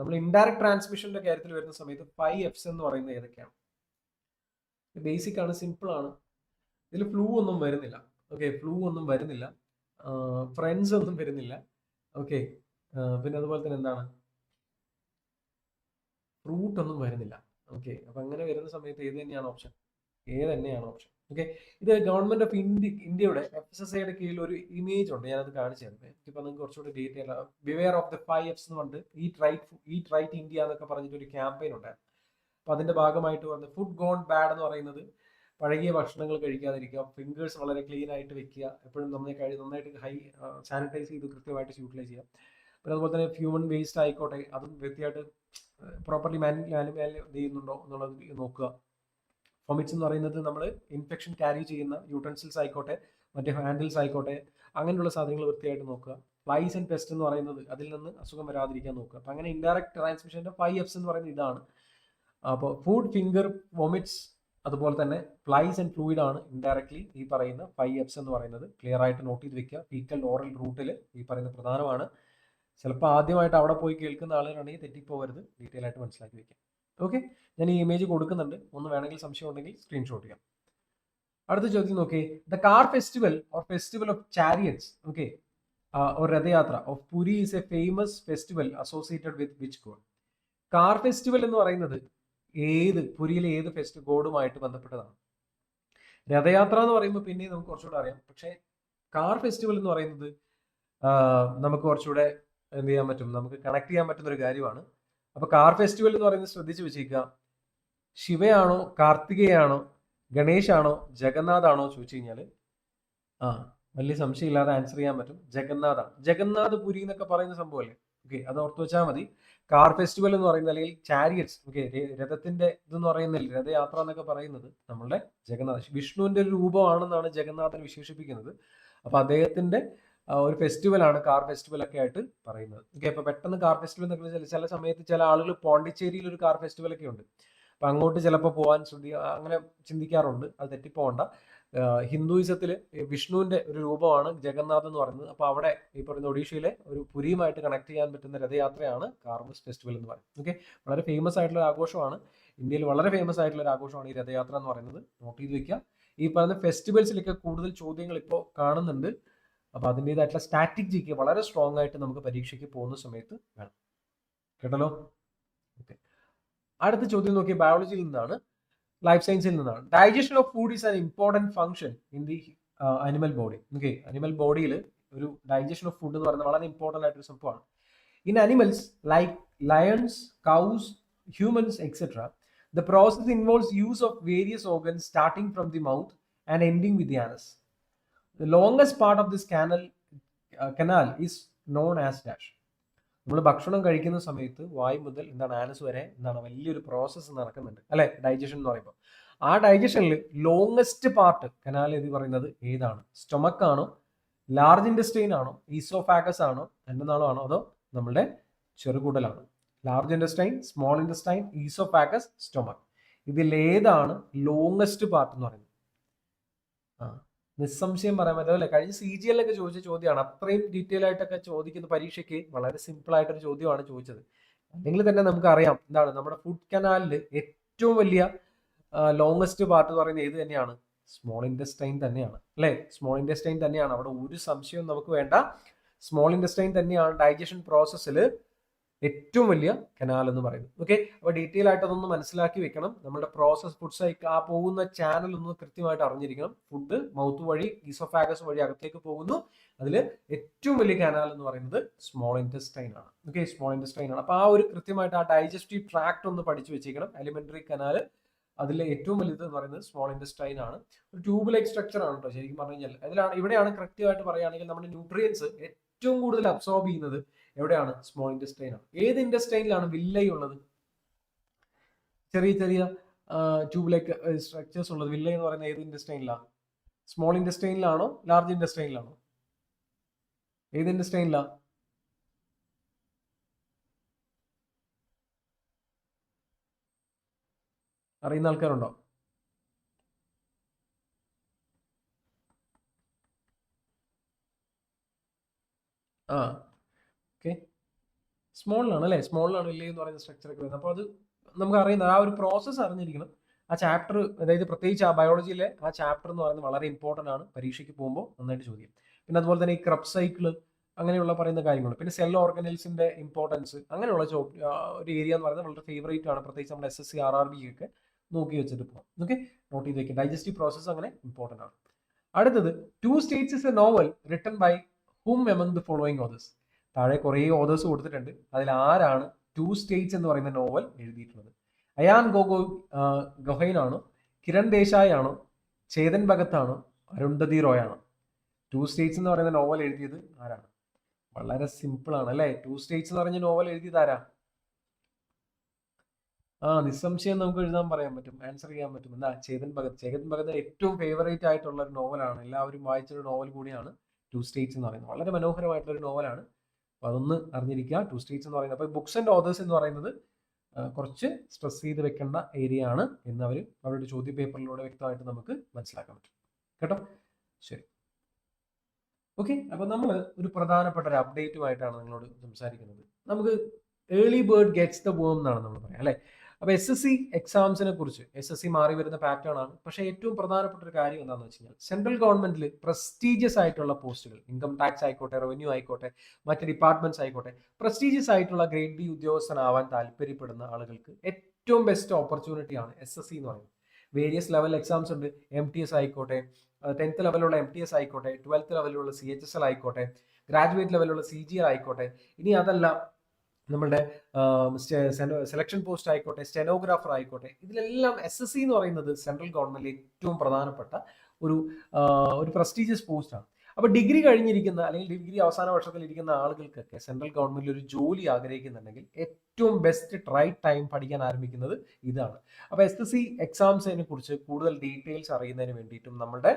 നമ്മൾ ഇൻഡയറക്ട് ട്രാൻസ്മിഷന്റെ കാര്യത്തിൽ വരുന്ന സമയത്ത് ഫൈവ് എഫ്സ് എന്ന് പറയുന്നത് ഏതൊക്കെയാണ്? ബേസിക് ആണ് സിമ്പിൾ ആണ്. ഇതിൽ ഫ്ലൂ ഒന്നും വരുന്നില്ല. ഓക്കെ ഫ്ലൂ ഒന്നും വരുന്നില്ല. ഫ്രണ്ട്സ് ഒന്നും വരുന്നില്ല. ഓക്കെ പിന്നെ അതുപോലെ തന്നെ എന്താണ്? ഫ്രൂട്ട് ഒന്നും വരുന്നില്ല. ഓക്കെ അപ്പൊ അങ്ങനെ വരുന്ന സമയത്ത് ഏത് തന്നെയാണ് ഓപ്ഷൻ ഏത് തന്നെയാണ് ഓപ്ഷൻ ഓക്കെ ഇത് ഗവൺമെന്റ് ഓഫ് ഇന്ത്യ ഇന്ത്യയുടെ എഫ് എസ് എസ് ഐയുടെ കീഴിൽ ഒരു ഇമേജ് ഉണ്ട്. ഞാനത് കാണിച്ചു തരുന്നത് ഇപ്പൊ നിങ്ങൾക്ക് കുറച്ചുകൂടി detail beware of the five Fs എന്ന് പറഞ്ഞിട്ട് ഈ ട്രൈറ്റ് ഈ ട്രൈറ്റ് ഇന്ത്യ എന്നൊക്കെ പറഞ്ഞിട്ട് ഒരു ക്യാമ്പയിൻ ഉണ്ടായിരുന്നു. അപ്പൊ അതിന്റെ ഭാഗമായിട്ട് പറഞ്ഞ ഫുഡ് ഗോൺ ബാഡ് എന്ന് പറയുന്നത് പഴകിയ ഭക്ഷണങ്ങൾ കഴിക്കാതിരിക്കുക ഫിംഗേഴ്സ് വളരെ ക്ലീൻ ആയിട്ട് വെക്കുക എപ്പോഴും നന്നായി കഴി നന്നായിട്ട് ഹൈ സാനിറ്റൈസ് ചെയ്ത് കൃത്യമായിട്ട് യൂട്ടിലൈസ് ചെയ്യുക. പിന്നെ അതുപോലെ തന്നെ ഹ്യൂമൻ വേസ്റ്റ് ആയിക്കോട്ടെ അതും വൃത്തിയായിട്ട് പ്രോപ്പർലി മാനേജ് ചെയ്യുന്നുണ്ടോ എന്നുള്ളത് നോക്കുക. ഫൊമിറ്റ്സ് എന്ന് പറയുന്നത് നമ്മൾ ഇൻഫെക്ഷൻ ക്യാരി ചെയ്യുന്ന യൂട്ടൻസിൽസ് ആയിക്കോട്ടെ മറ്റേ ഹാൻഡിൽസ് ആയിക്കോട്ടെ അങ്ങനെയുള്ള സാധനങ്ങൾ വൃത്തിയായിട്ട് നോക്കുക. ഫ്ലൈസ് ആൻഡ് പെസ്റ്റ് എന്ന് പറയുന്നത് അതിൽ നിന്ന് അസുഖം വരാതിരിക്കാൻ നോക്കുക. അപ്പം അങ്ങനെ ഇൻഡയറക്റ്റ് ട്രാൻസ്മിഷന്റെ ഫൈവ് എഫ്സ് എന്ന് പറയുന്നത് ഇതാണ്. അപ്പോൾ ഫുഡ് ഫിംഗർ വൊമിറ്റ്സ് അതുപോലെ തന്നെ ഫ്ലൈസ് ആൻഡ് ഫ്ലൂയിഡ് ആണ് ഇൻഡയറക്ട്ലി ഈ പറയുന്ന ഫൈവ് എഫ്സ് എന്ന് പറയുന്നത്. ക്ലിയർ ആയിട്ട് നോട്ട് ചെയ്ത് വെക്കുക. ഫീക്കൽ ഓറൽ റൂട്ടിൽ ഈ പറയുന്ന പ്രധാനമാണ്. ചിലപ്പോൾ ആദ്യമായിട്ട് അവിടെ പോയി കേൾക്കുന്ന ആളുകളാണെങ്കിൽ തെറ്റിപ്പോവരുത്. ഡീറ്റെയിൽ ആയിട്ട് മനസ്സിലാക്കി വെക്കാം ഓക്കെ ഞാൻ ഈ ഇമേജ് കൊടുക്കുന്നുണ്ട്. ഒന്ന് വേണമെങ്കിൽ സംശയം ഉണ്ടെങ്കിൽ സ്ക്രീൻഷോട്ട് ചെയ്യാം. അടുത്ത ചോദ്യം നോക്കി. The car festival or festival of chariots okay or Rath Yatra. Of Puri is a famous festival associated with which god car festival എന്ന് പറയുന്നത് ഏത് പുരിയിലെ ഏത് ഫെസ്റ്റ് ഗോഡുമായിട്ട് ബന്ധപ്പെട്ടതാണ്. രഥയാത്ര എന്ന് പറയുമ്പോൾ പിന്നെ നമുക്ക് കുറച്ചുകൂടെ അറിയാം. പക്ഷേ കാർ ഫെസ്റ്റിവൽ എന്ന് പറയുന്നത് നമുക്ക് കുറച്ചുകൂടെ എന്ത് ചെയ്യാൻ പറ്റും? നമുക്ക് കണക്ട് ചെയ്യാൻ പറ്റുന്ന ഒരു കാര്യമാണ്. അപ്പൊ കാർ ഫെസ്റ്റിവൽ എന്ന് പറയുന്നത് ശ്രദ്ധിച്ചു വെച്ചേക്കുക ശിവയാണോ കാർത്തികയാണോ ഗണേശാണോ ജഗന്നാഥാണോ ചോദിച്ചു കഴിഞ്ഞാൽ ആ വലിയ സംശയമില്ലാതെ ആൻസർ ചെയ്യാൻ പറ്റും. ജഗന്നാഥാണ്. ജഗന്നാഥ് പുരി എന്നൊക്കെ പറയുന്ന സംഭവമല്ലേ? ഓക്കെ അത് ഓർത്ത് വെച്ചാൽ മതി. കാർ ഫെസ്റ്റിവൽ എന്ന് പറയുന്നത് അല്ലെങ്കിൽ ചാരിയറ്റ്സ് ഓക്കെ രഥത്തിന്റെ ഇതെന്ന് പറയുന്നില്ല രഥയാത്ര എന്നൊക്കെ പറയുന്നത് നമ്മളുടെ ജഗന്നാഥ്. വിഷ്ണുവിന്റെ ഒരു രൂപമാണെന്നാണ് ജഗന്നാഥൻ വിശേഷിപ്പിക്കുന്നത്. അപ്പൊ അദ്ദേഹത്തിന്റെ ഒരു ഫെസ്റ്റിവലാണ് കാർ ഫെസ്റ്റിവൽ ഒക്കെ ആയിട്ട് പറയുന്നത്. ഓക്കെ അപ്പൊ പെട്ടെന്ന് കാർ ഫെസ്റ്റിവൽ എന്നൊക്കെ ചില ചില സമയത്ത് ചില ആളുകൾ പോണ്ടിച്ചേരിയിൽ ഒരു കാർ ഫെസ്റ്റിവൽ ഒക്കെ ഉണ്ട്. അപ്പൊ അങ്ങോട്ട് ചിലപ്പോൾ പോകാൻ ശ്രദ്ധി അങ്ങനെ ചിന്തിക്കാറുണ്ട്. അത് തെറ്റിപ്പോകണ്ട ഹിന്ദുയിസത്തിൽ വിഷ്ണുവിന്റെ ഒരു രൂപമാണ് ജഗന്നാഥ് എന്ന് പറയുന്നത്. അപ്പോൾ അവിടെ ഈ പറയുന്ന ഒഡീഷയിലെ ഒരു പുരിയുമായിട്ട് കണക്ട് ചെയ്യാൻ പറ്റുന്ന രഥയാത്രയാണ് കാർമസ് ഫെസ്റ്റിവൽ എന്ന് പറയുന്നത്. ഓക്കെ വളരെ ഫേമസ് ആയിട്ടുള്ള ഒരു ആഘോഷമാണ്. ഇന്ത്യയിൽ വളരെ ഫേമസ് ആയിട്ടുള്ള ഒരു ആഘോഷമാണ് ഈ രഥയാത്ര എന്ന് പറയുന്നത്. നോട്ട് ചെയ്ത് വെക്കുക. ഈ പറയുന്ന ഫെസ്റ്റിവൽസിലൊക്കെ കൂടുതൽ ചോദ്യങ്ങൾ ഇപ്പോൾ കാണുന്നുണ്ട്. അപ്പോൾ അതിന്റെതായിട്ടുള്ള സ്റ്റാറ്റിക് ജിക്ക് വളരെ സ്ട്രോങ് ആയിട്ട് നമുക്ക് പരീക്ഷയ്ക്ക് പോകുന്ന സമയത്ത് വേണം കേട്ടല്ലോ? ഓക്കെ അടുത്ത ചോദ്യം നോക്കിയ ബയോളജിയിൽ നിന്നാണ് ലൈഫ് സയൻസിൽ നിന്നാണ്. Digestion of food is an important function in the animal body okay animal ബോഡിയിൽ ഒരു ഡൈജഷൻ ഓഫ് ഫുഡ് എന്ന് പറയുന്നത് വളരെ ഇമ്പോർട്ടന്റ് ആയിട്ടൊരു സംഭവമാണ്. In animals like lions cows humans etcetera the process involves use of various organs starting from the mouth and ending with the anus the longest part of this canal canal is known as dash നമ്മൾ ഭക്ഷണം കഴിക്കുന്ന സമയത്ത് വായു മുതൽ എന്താണ് ആനസ് വരെ എന്താണ് വലിയൊരു പ്രോസസ്സ് നടക്കുന്നുണ്ട്. അല്ലെ? ഡൈജഷൻ എന്ന് പറയുമ്പോൾ ആ ഡൈജഷനിൽ ലോങ്സ്റ്റ് പാർട്ട് കനാൽ എന്ന് പറയുന്നത് ഏതാണ്? സ്റ്റൊമക്ക് ആണോ? ലാർജ് ഇൻഡസ്ട്രീൻ ആണോ? ഈസോഫാഗസ് ആണോ? എന്നാളോ ആണോ? അതോ നമ്മുടെ ചെറുകുടലാണോ? Large intestine small intestine oesophagus stomach ഇതിൽ ഏതാണ് ലോങ്സ്റ്റ് പാർട്ട് എന്ന് പറയുന്നത്. ആ. നിസ്സംശയം പറയാൻ പറ്റും അല്ലെ? കഴിഞ്ഞ സി ജി എല്ലൊക്കെ ചോദിച്ച ചോദ്യമാണ്. അത്രയും ഡീറ്റെയിൽ ആയിട്ടൊക്കെ ചോദിക്കുന്ന പരീക്ഷയ്ക്ക് വളരെ സിമ്പിൾ ആയിട്ടൊരു ചോദ്യമാണ് ചോദിച്ചത്. അല്ലെങ്കിൽ തന്നെ നമുക്ക് അറിയാം എന്താണ്? നമ്മുടെ ഫുഡ് കനാലിൽ ഏറ്റവും വലിയ ലോങ്സ്റ്റ് പാർട്ട് പറയുന്നത് ഏത് തന്നെയാണ്? സ്മോൾ ഇൻഡസ്റ്റൈൻ തന്നെയാണ്. അല്ലെ? സ്മോൾ ഇൻഡസ്റ്റൈൻ തന്നെയാണ്. അവിടെ ഒരു സംശയവും നമുക്ക് വേണ്ട. സ്മോൾ ഇൻഡസ്റ്റൈൻ തന്നെയാണ് ഡൈജഷൻ പ്രോസസ്സിൽ ഏറ്റവും വലിയ കനാൽ എന്ന് പറയുന്നത്. ഓക്കെ അപ്പോൾ ഡീറ്റെയിൽ ആയിട്ട് അതൊന്ന് മനസ്സിലാക്കി വെക്കണം. നമ്മുടെ പ്രോസസ് ഫുഡ്സ് ആ പോകുന്ന ചാനൽ ഒന്ന് കൃത്യമായിട്ട് അറിഞ്ഞിരിക്കണം. ഫുഡ് മൗത്ത് വഴി ഈസോഫാഗസ് വഴി അകത്തേക്ക് പോകുന്നു. അതിൽ ഏറ്റവും വലിയ കനാൽ എന്ന് പറയുന്നത് സ്മോൾ ഇന്റസ്റ്റൈൻ ആണ്. ഓക്കെ സ്മോൾ ഇന്റസ്റ്റൈൻ ആണ്. അപ്പോൾ ആ ഒരു കൃത്യമായിട്ട് ആ ഡൈജസ്റ്റീവ് ട്രാക്ട് ഒന്ന് പഠിച്ചു വെച്ചേക്കണം. എലിമെന്ററി കനാൽ അതിൽ ഏറ്റവും വലുത് എന്ന് പറയുന്നത് സ്മോൾ ഇൻഡസ്ട്രൈൻ ആണ്. ഒരു ട്യൂബ് ലൈക്ക് സ്ട്രക്ചർ ആണ് കേട്ടോ ശരിക്കും പറഞ്ഞു കഴിഞ്ഞാൽ അതിലാണ് ഇവിടെയാണ് കൃത്യമായിട്ട് പറയുകയാണെങ്കിൽ നമ്മുടെ ന്യൂട്രിയൻസ് ഏറ്റവും കൂടുതൽ അബ്സോർബ് ചെയ്യുന്നത് എവിടെയാണ്? സ്മോൾ ഇൻഡസ്ട്രൈൻ ആണ്. ഏത് ഇൻഡസ്ട്രൈനിലാണ് വില്ലൈ ഉള്ളത്? ചെറിയ ചെറിയ ട്യൂബിലേക്ക് സ്ട്രക്ചേഴ്സ് ഉള്ളത്. വില്ലൈ എന്ന് പറയുന്ന ഏത് ഇൻഡസ്ട്രൈനിലാണ് സ്മോൾ ഇൻഡസ്ട്രൈനിലാണോ ലാർജ് ഇൻഡസ്ട്രൈനിലാണോ ഏത് ഇൻഡസ്ട്രൈനിലാ അറിയുന്ന ആൾക്കാരുണ്ടോ? ആ. ഓക്കെ. സ്മോളിലാണ് അല്ലേ സ്മോളിലാണ് വലിയ എന്ന് പറയുന്ന സ്ട്രക്ചർ ഒക്കെ വരുന്നത്. അപ്പോൾ അത് നമുക്ക് അറിയുന്നത് ആ ഒരു പ്രോസസ്സ് അറിഞ്ഞിരിക്കണം. ആ ചാപ്റ്റർ അതായത് പ്രത്യേകിച്ച് ആ ബയോളജിയിലെ ആ ചാപ്റ്റർ എന്ന് പറയുന്നത് വളരെ ഇമ്പോർട്ടന്റ് ആണ്. പരീക്ഷയ്ക്ക് പോകുമ്പോൾ നന്നായിട്ട് ചോദിക്കും. പിന്നെ അതുപോലെ തന്നെ ഈ ക്രബ് സൈക്കിൾ അങ്ങനെയുള്ള പറയുന്ന കാര്യങ്ങൾ പിന്നെ സെൽ ഓർഗനൽസിന്റെ ഇമ്പോർട്ടൻസ് അങ്ങനെയുള്ള ഒരു ഏരിയ എന്ന് പറയുന്നത് വളരെ ഫേവറേറ്റ് ആണ്. പ്രത്യേകിച്ച് നമ്മുടെ S S C R R B ഒക്കെ നോക്കി വെച്ചിട്ട് പോകാം ഓക്കെ? നോട്ട് ചെയ്ത് വെക്കാം ഡൈജസ്റ്റീവ് പ്രോസസ്സ് അങ്ങനെ ഇമ്പോർട്ടന്റ് ആണ്. അടുത്തത് Two States is a novel written by whom among the following authors താഴെ കുറേ ഓതേഴ്സ് കൊടുത്തിട്ടുണ്ട്. അതിൽ ആരാണ് ടു സ്റ്റേറ്റ്സ് എന്ന് പറയുന്ന നോവൽ എഴുതിയിട്ടുള്ളത്. അയാൻ ഗോഗോ ഗൊഹൈനാണോ കിരൺ ദേശായി ആണോ ചേതൻ ഭഗത്താണോ? ആണോ അരുന്ധതി റോയ് ആണോ ടു സ്റ്റേറ്റ്സ് എന്ന് പറയുന്ന നോവൽ എഴുതിയത് ആരാണ്? വളരെ സിമ്പിൾ ആണ് അല്ലേ? ടു സ്റ്റേറ്റ്സ് എന്ന് പറഞ്ഞ നോവൽ എഴുതിയത് ആരാ? ആ നിസ്സംശയം നമുക്ക് എഴുതാൻ പറയാൻ പറ്റും. ആൻസർ ചെയ്യാൻ പറ്റും. എന്താ? ചേതൻ ഭഗത്. ചേതൻ ഭഗത് ഏറ്റവും ഫേവറേറ്റ് ആയിട്ടുള്ള ഒരു നോവലാണ് എല്ലാവരും വായിച്ചൊരു നോവൽ കൂടിയാണ് ടു സ്റ്റേറ്റ്സ് എന്ന് പറയുന്നത്. വളരെ മനോഹരമായിട്ടുള്ള ഒരു നോവലാണ് അപ്പോൾ അതൊന്ന് അറിഞ്ഞിരിക്കുക. ടു സ്റ്റേറ്റ്സ് എന്ന് പറയുന്നത്. അപ്പോൾ ബുക്സ് ആൻഡ് ഓതേഴ്സ് എന്ന് പറയുന്നത് കുറച്ച് സ്ട്രെസ് ചെയ്ത് വെക്കേണ്ട ഏരിയ ആണ് എന്ന് അവർ അവരുടെ ചോദ്യ പേപ്പറിലൂടെ വ്യക്തമായിട്ട് നമുക്ക് മനസ്സിലാക്കാൻ പറ്റും. കേട്ടോ? ശരി. ഓക്കെ അപ്പോൾ നമ്മൾ ഒരു പ്രധാനപ്പെട്ട ഒരു അപ്ഡേറ്റുമായിട്ടാണ് നിങ്ങളോട് സംസാരിക്കുന്നത്. നമുക്ക് early bird gets the worm എന്നാണ് നമ്മൾ പറയാം അല്ലേ? അപ്പോൾ എസ് എസ് സി എക്സാംസിനെ കുറിച്ച് എസ് എസ് സി മാറി വരുന്ന പാറ്റേൺ ആണ്. പക്ഷേ ഏറ്റവും പ്രധാനപ്പെട്ട ഒരു കാര്യം എന്താണെന്ന് വെച്ച് കഴിഞ്ഞാൽ സെൻട്രൽ ഗവൺമെന്റിൽ പ്രസ്റ്റീജിയസ് ആയിട്ടുള്ള പോസ്റ്റുകൾ ഇൻകം ടാക്സ് ആയിക്കോട്ടെ റവന്യൂ ആയിക്കോട്ടെ മറ്റ് ഡിപ്പാർട്ട്മെന്റ്സ് ആയിക്കോട്ടെ പ്രസ്റ്റീജിയസ് ആയിട്ടുള്ള ഗ്രേഡ് ബി ഉദ്യോഗസ്ഥനാവാൻ താല്പര്യപ്പെടുന്ന ആളുകൾക്ക് ഏറ്റവും ബെസ്റ്റ് ഓപ്പർച്യൂണിറ്റി ആണ് എസ് എസ് സി എന്ന് പറയുന്നത്. വേരിയസ് ലെവൽ എക്സാംസ് ഉണ്ട്. എം ടി എസ് ആയിക്കോട്ടെ ടെൻത്ത് ലെവലുള്ള എം ടി എസ് ആയിക്കോട്ടെ ട്വൽത്ത് ലെവലിലുള്ള സി എച്ച് എസ് എൽ ആയിക്കോട്ടെ ഗ്രാജുവേറ്റ് ലെവലുള്ള സി ജി ആയിക്കോട്ടെ ഇനി അതല്ല നമ്മളുടെ സെലക്ഷൻ പോസ്റ്റ് ആയിക്കോട്ടെ സ്റ്റെനോഗ്രാഫർ ആയിക്കോട്ടെ ഇതിലെല്ലാം എസ് എസ് സി എന്ന് പറയുന്നത് സെൻട്രൽ ഗവൺമെന്റിലെ ഏറ്റവും പ്രധാനപ്പെട്ട ഒരു ഒരു പ്രസ്റ്റീജിയസ് പോസ്റ്റാണ് അപ്പോൾ ഡിഗ്രി കഴിഞ്ഞിരിക്കുന്ന അല്ലെങ്കിൽ ഡിഗ്രി അവസാന വർഷത്തിൽ ഇരിക്കുന്ന ആളുകൾക്കൊക്കെ സെൻട്രൽ ഗവൺമെന്റിൽ ഒരു ജോലി ആഗ്രഹിക്കുന്നുണ്ടെങ്കിൽ ഏറ്റവും ബെസ്റ്റ് റൈറ്റ് ടൈം പഠിക്കാൻ ആരംഭിക്കുന്നത് ഇതാണ്. അപ്പോൾ എസ് എസ് സി എക്സാംസിനെ കുറിച്ച് കൂടുതൽ ഡീറ്റെയിൽസ് അറിയുന്നതിന് വേണ്ടിയിട്ടും നമ്മുടെ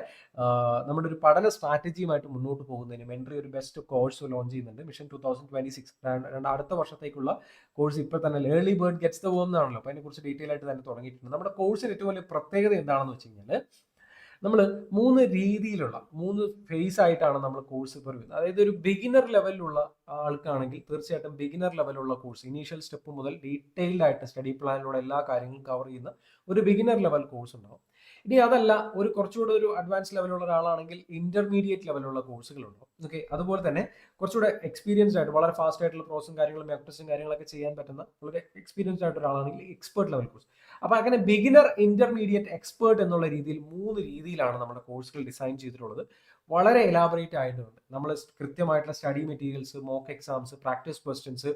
നമ്മുടെ ഒരു പഠന സ്ട്രാറ്റജിയുമായിട്ട് മുന്നോട്ട് പോകുന്നതിനും എൻട്രി ഒരു ബെസ്റ്റ് കോഴ്സ് ലോഞ്ച് ചെയ്യുന്നുണ്ട്. Mission two thousand twenty six രണ്ട് അടുത്ത വർഷത്തേക്കുള്ള കോഴ്സ് ഇപ്പോൾ തന്നെ early bird gets the worm എന്നാണല്ലോ. അപ്പോൾ അതിനെക്കുറിച്ച് ഡീറ്റെയിൽ ആയിട്ട് തന്നെ തുടങ്ങിയിട്ടുണ്ട്. നമ്മുടെ കോഴ്സിന് ഏറ്റവും വലിയ പ്രത്യേകത എന്താണെന്ന് വെച്ച് കഴിഞ്ഞാൽ നമ്മൾ മൂന്ന് രീതിയിലുള്ള മൂന്ന് ഫേസ് ആയിട്ടാണ് നമ്മൾ കോഴ്സ് പറയുന്നത് അതായത് ഒരു ബിഗിനർ ലെവലിലുള്ള ആൾക്കാണെങ്കിൽ തീർച്ചയായിട്ടും ബിഗിനർ ലെവലുള്ള കോഴ്സ് ഇനീഷ്യൽ സ്റ്റെപ്പ് മുതൽ ഡീറ്റെയിൽഡ് ആയിട്ട് സ്റ്റഡി പ്ലാനിലൂടെ എല്ലാ കാര്യങ്ങളും കവർ ചെയ്യുന്ന ഒരു ബിഗിനർ ലെവൽ കോഴ്സ് ഉണ്ടാവും. ഇനി അതല്ല ഒരു കുറച്ചുകൂടെ ഒരു അഡ്വാൻസ് ലെവലുള്ള ഒരാളാണെങ്കിൽ ഇന്റർമീഡിയറ്റ് ലെവലുള്ള കോഴ്സുകളുണ്ടാവും ഓക്കെ അതുപോലെ തന്നെ കുറച്ചുകൂടെ എക്സ്പീരിയൻസ്ഡ് ആയിട്ട് വളരെ ഫാസ്റ്റ് ആയിട്ടുള്ള പ്രോസസും കാര്യങ്ങളും മെക്ടസും കാര്യങ്ങളൊക്കെ ചെയ്യാൻ പറ്റുന്ന വളരെ എക്സ്പീരിയൻസ്ഡ് ആയിട്ട് ഒരാളാണെങ്കിൽ എക്സ്പേർട്ട് ലെവൽ കോഴ്സ് അപ്പോൾ അങ്ങനെ ബിഗിനർ ഇന്റർമീഡിയറ്റ് എക്സ്പേർട്ട് എന്നുള്ള രീതിയിൽ മൂന്ന് രീതിയിലാണ് നമ്മുടെ കോഴ്സുകൾ ഡിസൈൻ ചെയ്തിട്ടുള്ളത്. വളരെ എലാബറേറ്റ് ആയിട്ടുണ്ട്. നമ്മൾ കൃത്യമായിട്ടുള്ള study materials mock exams practice questions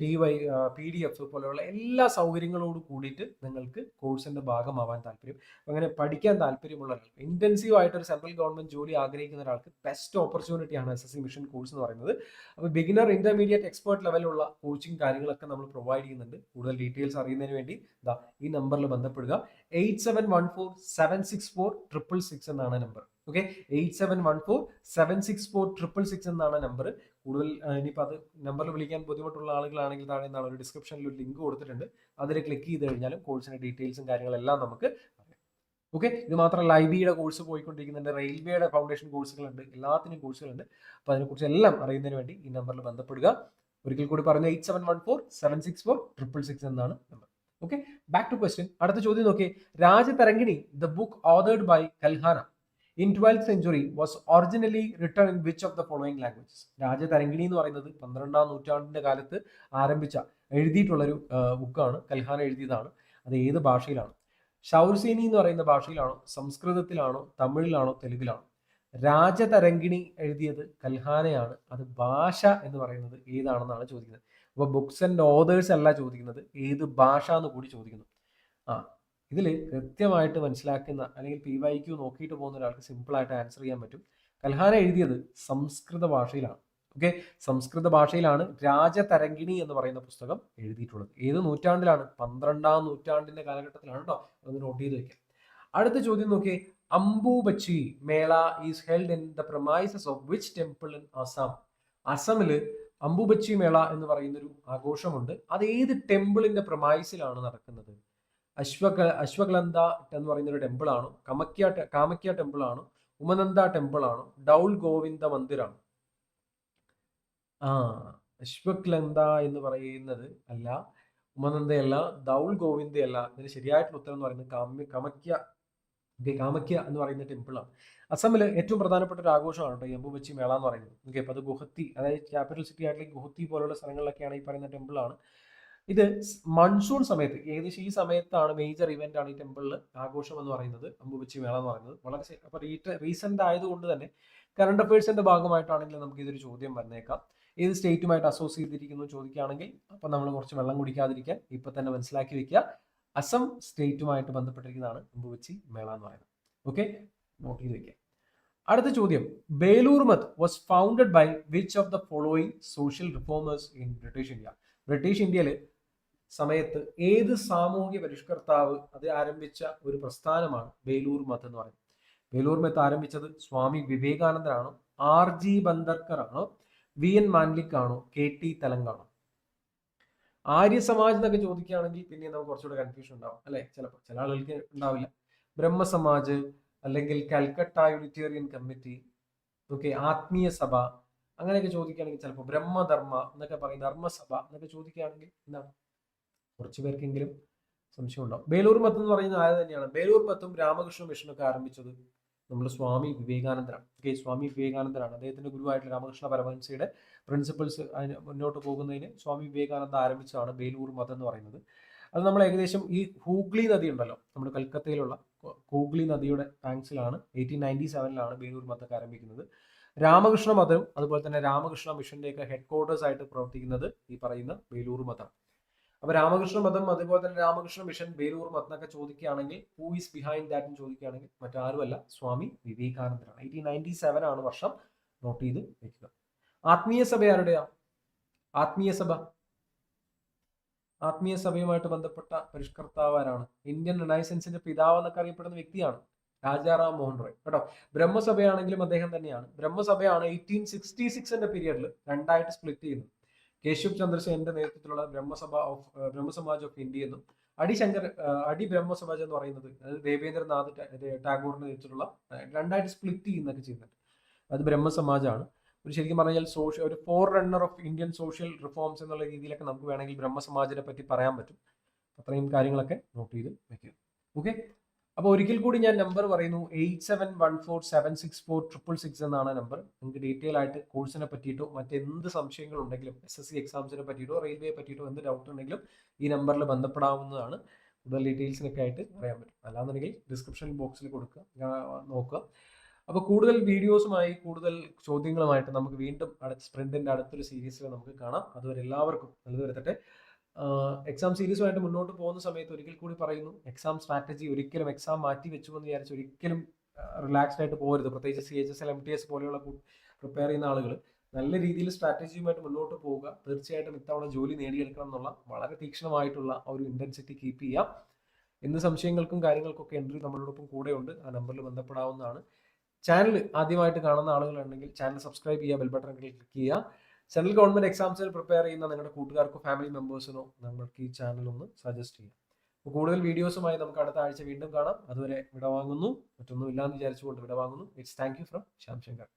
P Y P D F പോലെയുള്ള എല്ലാ സൗകര്യങ്ങളോട് കൂടിയിട്ട് നിങ്ങൾക്ക് കോഴ്സിന്റെ ഭാഗമാവാൻ താല്പര്യം. അങ്ങനെ പഠിക്കാൻ താല്പര്യമുള്ള ഒരാൾക്ക് ഇന്റൻസീവ് ആയിട്ട് ഒരു സെൻട്രൽ ഗവൺമെന്റ് ജോലി ആഗ്രഹിക്കുന്ന ഒരാൾക്ക് best ഓപ്പർച്യൂണിറ്റിയാണ് S S C mission course എന്ന് പറയുന്നത്. അപ്പോൾ ബിഗിനർ ഇന്റർമീഡിയറ്റ് എക്സ്പേർട്ട് ലെവലുള്ള കോച്ചിങ് കാര്യങ്ങളൊക്കെ നമ്മൾ പ്രൊവൈഡ് ചെയ്യുന്നുണ്ട്. കൂടുതൽ ഡീറ്റെയിൽസ് അറിയുന്നതിന് വേണ്ടി. ഇതാ ഈ നമ്പറിൽ ബന്ധപ്പെടുക. Eight seven one four seven six four triple six എന്നാണ് number okay eight seven one four seven six four triple six എന്നാണ് നമ്പർ കൂടുതൽ ഇനിയിപ്പോൾ അത് നമ്പറിൽ വിളിക്കാൻ ബുദ്ധിമുട്ടുള്ള ആളുകളാണെങ്കിൽ താഴെ നിന്നാണ് ഒരു ഡിസ്ക്രിപ്ഷനിൽ ഒരു ലിങ്ക് കൊടുത്തിട്ടുണ്ട്. അതിൽ ക്ലിക്ക് ചെയ്ത് കഴിഞ്ഞാലും കോഴ്സിന്റെ ഡീറ്റെയിൽസും കാര്യങ്ങളെല്ലാം നമുക്ക് ഓക്കെ ഇത് മാത്രമല്ല ഐ ബിയുടെ കോഴ്സ് പോയിക്കൊണ്ടിരിക്കുന്നുണ്ട്. റെയിൽവേയുടെ ഫൗണ്ടേഷൻ കോഴ്സുകളുണ്ട് എല്ലാത്തിനും കോഴ്സുകളുണ്ട് അപ്പോൾ അതിനെക്കുറിച്ച് എല്ലാം അറിയുന്നതിന് വേണ്ടി ഈ നമ്പറിൽ ബന്ധപ്പെടുക. ഒരിക്കൽ കൂടി പറഞ്ഞ eight seven one four seven six four triple six എന്നാണ് number okay back to question അടുത്ത ചോദ്യം നോക്കിയേ. Rajatarangini the book authored by Kalhana in twelfth century was originally written in which of the following languages Rajatarangini എന്ന് പറയുന്നത് പന്ത്രണ്ടാം നൂറ്റാണ്ടിന്റെ കാലത്ത് ആരംഭിച്ച എഴുതിയിട്ടുള്ളൊരു ബുക്കാണ് കൽഹാന എഴുതിയതാണ്. അത് ഏത് ഭാഷയിലാണ്? ഷൗർസേനി എന്ന് പറയുന്ന ഭാഷയിലാണോ? സംസ്കൃതത്തിലാണോ? തമിഴിലാണോ? തെലുങ്കിലാണോ? രാജതരംഗിണി എഴുതിയത് കൽഹാനയാണ്. അത് ഭാഷ എന്ന് പറയുന്നത് ഏതാണെന്നാണ് ചോദിക്കുന്നത്. അപ്പോൾ ബുക്സ് ആൻഡ് ഓതേഴ്സ് അല്ല ചോദിക്കുന്നത്. ഏത് ഭാഷ എന്ന് കൂടി ചോദിക്കുന്നു. ആ ഇതിൽ കൃത്യമായിട്ട് മനസ്സിലാക്കുന്ന അല്ലെങ്കിൽ പി വൈ ക്യു നോക്കിയിട്ട് പോകുന്ന ഒരാൾക്ക് സിമ്പിളായിട്ട് ആൻസർ ചെയ്യാൻ പറ്റും. കൽഹാന എഴുതിയത് സംസ്കൃത ഭാഷയിലാണ്. ഓക്കെ സംസ്കൃത ഭാഷയിലാണ് രാജതരംഗിണി എന്ന് പറയുന്ന പുസ്തകം എഴുതിയിട്ടുള്ളത്. ഏത് നൂറ്റാണ്ടിലാണ്? പന്ത്രണ്ടാം നൂറ്റാണ്ടിന്റെ കാലഘട്ടത്തിലാണ് കേട്ടോ അത് നോട്ട് ചെയ്ത് വെക്കാം. അടുത്ത ചോദ്യം നോക്കിയേ. Ambubachi Mela is held in the premises of which temple in Assam അസമിൽ അംബുബച്ചി മേള എന്ന് പറയുന്നൊരു ആഘോഷമുണ്ട്. അത് ഏത് ടെമ്പിളിന്റെ പ്രമൈസിലാണ് നടക്കുന്നത്? അശ്വക അശ്വഗന്ധ എന്ന് പറയുന്ന ഒരു ടെമ്പിൾ ആണ്. കമക്യ കാമക്യ ടെമ്പിൾ ആണ്. ഉമനന്ദ ടെമ്പിൾ ആണ്. ഡൗൾ ഗോവിന്ദ മന്ദിറാണ് ആ അശ്വക്ലന്ത എന്ന് പറയുന്നത് അല്ല ഉമനന്ദയല്ല ദൗൾ ഗോവിന്ദയല്ല. ഇതിന് ശരിയായിട്ടുള്ള ഉത്തരം എന്ന് പറയുന്നത് കാമ്യ കമക്യ കാമക്യ എന്ന് പറയുന്ന ടെമ്പിൾ ആണ്. അസമിൽ ഏറ്റവും പ്രധാനപ്പെട്ട ഒരു ആഘോഷമാണ് കേട്ടോ എമ്പുബച്ചി മേള എന്ന് പറയുന്നത്. ഓക്കെ അപ്പോൾ അത് ഗുഹത്തി അതായത് ക്യാപിറ്റൽ സിറ്റി ആയിട്ടുള്ള ഗുഹത്തി പോലുള്ള സ്ഥലങ്ങളിലൊക്കെയാണ് ഈ പറയുന്ന ടെമ്പിളാണ് ഇത് മൺസൂൺ സമയത്ത് ഏകദേശം ഈ സമയത്താണ് മേജർ ഇവന്റ് ആണ് ഈ ടെമ്പിളിൽ ആഘോഷം എന്ന് പറയുന്നത് അമ്പുപച്ചി മേള എന്ന് പറയുന്നത്. വളരെ അപ്പൊ റീസെന്റ് ആയതുകൊണ്ട് തന്നെ കറണ്ട് അഫയേഴ്സിന്റെ ഭാഗമായിട്ടാണെങ്കിൽ നമുക്ക് ഇതൊരു ചോദ്യം വന്നേക്കാം. ഏത് സ്റ്റേറ്റുമായിട്ട് അസോസിയേറ്റ് ചെയ്തിരിക്കുന്നു ചോദിക്കുകയാണെങ്കിൽ അപ്പൊ നമ്മൾ കുറച്ച് വെള്ളം കുടിക്കാതിരിക്കാൻ ഇപ്പൊ തന്നെ മനസ്സിലാക്കി വെക്കുക. അസം സ്റ്റേറ്റുമായിട്ട് ബന്ധപ്പെട്ടിരിക്കുന്നതാണ് അമ്പുവച്ചി മേള എന്ന് പറയുന്നത്. ഓക്കെ നോട്ട് ചെയ്ത് വെക്കുക. അടുത്ത ചോദ്യം. Belur Math was founded by which of the following social reformers in British India British ഇന്ത്യയിൽ സമയത്ത് ഏത് സാമൂഹിക പരിഷ്കർത്താവ് അത് ആരംഭിച്ച ഒരു പ്രസ്ഥാനമാണ്? ബേലൂർ മത്ത് എന്ന് പറയുന്നത്. ബേലൂർ മത്ത് ആരംഭിച്ചത് സ്വാമി വിവേകാനന്ദനാണോ? ആർ ജി ബന്ദർക്കർ ആണോ വി എൻ മാൻലിക് ആണോ കെ ടി തെലങ്കാണോ? ആര്യ സമാജ് എന്നൊക്കെ ചോദിക്കുകയാണെങ്കിൽ പിന്നെ നമുക്ക് കുറച്ചുകൂടെ കൺഫ്യൂഷൻ ഉണ്ടാവും അല്ലെ? ചിലപ്പോൾ ചില ആളുകൾക്ക് ഉണ്ടാവില്ല. ബ്രഹ്മസമാജ് അല്ലെങ്കിൽ കൽക്കട്ട യൂണിറ്റേറിയൻ കമ്മിറ്റി ഓക്കെ ആത്മീയ സഭ അങ്ങനെയൊക്കെ ചോദിക്കുകയാണെങ്കിൽ ചിലപ്പോൾ ബ്രഹ്മധർമ്മ എന്നൊക്കെ പറയും ധർമ്മസഭ എന്നൊക്കെ ചോദിക്കുകയാണെങ്കിൽ എന്താണ്? കുറച്ച് പേർക്കെങ്കിലും സംശയം ഉണ്ടാവും ബേലൂർ മത്ത് എന്ന് പറയുന്നത് ആര് തന്നെയാണ്. ബേലൂർ മത്തും രാമകൃഷ്ണ മിഷനൊക്കെ ആരംഭിച്ചത് നമ്മൾ സ്വാമി വിവേകാനന്ദനാണ്. ഓക്കെ സ്വാമി വിവേകാനന്ദനാണ്. അദ്ദേഹത്തിന്റെ ഗുരുവായിട്ടുള്ള രാമകൃഷ്ണ പരമഹംസയുടെ പ്രിൻസിപ്പിൾസ് അതിന് മുന്നോട്ട് പോകുന്നതിന് സ്വാമി വിവേകാനന്ദ ആരംഭിച്ചതാണ് ബേലൂർ മതം എന്ന് പറയുന്നത്. അത് നമ്മൾ ഏകദേശം ഈ ഹൂഗ്ലി നദി ഉണ്ടല്ലോ നമ്മുടെ കൽക്കത്തയിലുള്ള ഹൂഗ്ലി നദിയുടെ ബാങ്ക്സിലാണ് എയ്റ്റീൻ നയന്റി സെവനിലാണ് ബേലൂർ മതമൊക്കെ ആരംഭിക്കുന്നത്. രാമകൃഷ്ണ മതം അതുപോലെ തന്നെ രാമകൃഷ്ണ മിഷന്റെയൊക്കെ ഹെഡ് ക്വാർട്ടേഴ്സ് ആയിട്ട് പ്രവർത്തിക്കുന്നത് ഈ പറയുന്ന ബേലൂർ മതം അപ്പൊ രാമകൃഷ്ണ മതം അതുപോലെ തന്നെ രാമകൃഷ്ണ മിഷൻ ബേലൂർ മതം ചോദിക്കുകയാണെങ്കിൽ ഹൂ ഈസ് ബിഹൈൻഡ് ദാറ്റ് എന്ന് ചോദിക്കുകയാണെങ്കിൽ മറ്റാരുമല്ല സ്വാമി വിവേകാനന്ദനാണ്. എയ്റ്റീൻ നയന്റി സെവൻ ആണ് വർഷം നോട്ട് ചെയ്ത് വെക്കുക. ആത്മീയ സഭ ആരുടെയാ? ആത്മീയ സഭ. ആത്മീയ സഭയുമായിട്ട് ബന്ധപ്പെട്ട പരിഷ്കർത്താവാരാണ് ഇന്ത്യൻ റിനൈസൻസിന്റെ പിതാവ് എന്നൊക്കെ അറിയപ്പെടുന്ന വ്യക്തിയാണ് രാജാറാം മോഹൻ റോയ്. കേട്ടോ? ബ്രഹ്മസഭയാണെങ്കിലും അദ്ദേഹം തന്നെയാണ്. ബ്രഹ്മസഭയാണ് എയ്റ്റീൻ സിക്സ്റ്റി സിക്സിന്റെ പീരിയഡിൽ രണ്ടായിട്ട് സ്പ്ലിറ്റ് ചെയ്യുന്നത്. കേശവ് ചന്ദ്രസേനന്റെ നേതൃത്വത്തിലുള്ള Brahmo Sabha of Brahmo Samaj of India എന്നും അടിശങ്കർ അടി ബ്രഹ്മസമാജ് എന്ന് പറയുന്നത് അതായത് ദേവേന്ദ്രനാഥ് ടാഗോറിന്റെ നേതൃത്വത്തിലുള്ള രണ്ടായിട്ട് സ്പ്ലിറ്റ് ചെയ്യുന്നൊക്കെ ചെയ്യുന്നുണ്ട്. അത് ബ്രഹ്മസമാജാണ്. ഒരു ശരിക്കും പറഞ്ഞാൽ സോഷ്യൽ ഒരു forerunner of Indian social reforms എന്നുള്ള രീതിയിലൊക്കെ നമുക്ക് വേണമെങ്കിൽ ബ്രഹ്മസമാജിനെ പറ്റി പറയാൻ പറ്റും. അത്രയും കാര്യങ്ങളൊക്കെ നോട്ട് ചെയ്ത് വെക്കുക ഓക്കെ അപ്പോൾ ഒരിക്കൽ കൂടി ഞാൻ നമ്പർ പറയുന്നു. Eight seven one four seven six four triple six എന്നാണ് നമ്പർ നിങ്ങൾക്ക് ഡീറ്റെയിൽ ആയിട്ട് കോഴ്സിനെ പറ്റിയിട്ടോ മറ്റെന്ത് സംശയങ്ങൾ ഉണ്ടെങ്കിലും എസ് എസ് സി എക്സാംസിനെ പറ്റിയിട്ടോ റെയിൽവേയെ പറ്റിയിട്ടോ എന്ത് ഡൗട്ട് ഉണ്ടെങ്കിലും ഈ നമ്പറിൽ ബന്ധപ്പെടാവുന്നതാണ്. കൂടുതൽ ഡീറ്റെയിൽസിനൊക്കെ ആയിട്ട് പറയാൻ പറ്റും. അല്ലാന്നുണ്ടെങ്കിൽ ഡിസ്ക്രിപ്ഷൻ ബോക്സിൽ കൊടുക്കുക. നോക്കുക. അപ്പോൾ കൂടുതൽ വീഡിയോസുമായി കൂടുതൽ ചോദ്യങ്ങളുമായിട്ട് നമുക്ക് വീണ്ടും അടുത്ത സ്പ്രിന്റിന്റെ അടുത്തൊരു സീരീസിൽ നമുക്ക് കാണാം. അതുവരെ എല്ലാവർക്കും നല്ലത് വരുത്തട്ടെ. എക്സാം സീരീസുമായിട്ട് മുന്നോട്ട് പോകുന്ന സമയത്ത് ഒരിക്കൽ കൂടി പറയുന്നു എക്സാം സ്ട്രാറ്റജി ഒരിക്കലും എക്സാം മാറ്റി വെച്ചു എന്ന് വിചാരിച്ച് ഒരിക്കലും റിലാക്സ്ഡ് ആയിട്ട് പോകരുത്. പ്രത്യേകിച്ച് C H S L M T S പോലെയുള്ള പ്രിപ്പയർ ചെയ്യുന്ന ആളുകൾ നല്ല രീതിയിൽ സ്ട്രാറ്റജിയുമായിട്ട് മുന്നോട്ട് പോവുക. തീർച്ചയായിട്ടും ഇത്തവണ ജോലി നേടിയെടുക്കണം എന്നുള്ള വളരെ തീക്ഷ്ണമായിട്ടുള്ള ഒരു ഇന്റൻസിറ്റി കീപ്പ് ചെയ്യാം. എന്ത് സംശയങ്ങൾക്കും കാര്യങ്ങൾക്കൊക്കെ എൻട്രി നമ്മളോടൊപ്പം കൂടെയുണ്ട്. ആ നമ്പറിൽ ബന്ധപ്പെടാവുന്നതാണ്. ചാനൽ ആദ്യമായിട്ട് കാണുന്ന ആളുകളുണ്ടെങ്കിൽ ചാനൽ സബ്സ്ക്രൈബ് ചെയ്യുക ബെൽ ബട്ടൺ ക്ലിക്ക് ചെയ്യുക. സെൻട്രൽ ഗവൺമെന്റ് എക്സാംസിന് പ്രിപ്പയർ ചെയ്യുന്ന നിങ്ങളുടെ കൂട്ടുകാർക്കോ ഫാമിലി മെമ്പേഴ്സിനോ നമ്മൾക്ക് ഈ ചാനൽ ഒന്ന് സജസ്റ്റ് ചെയ്യാം. അപ്പോൾ കൂടുതൽ വീഡിയോസുമായി നമുക്ക് അടുത്ത ആഴ്ച വീണ്ടും കാണാം. അതുവരെ വിടവാങ്ങുന്നു. മറ്റൊന്നും ഇല്ലാന്ന് വിചാരിച്ചുകൊണ്ട് വിടവാങ്ങുന്നു. It's thank you from Shyam Shankar.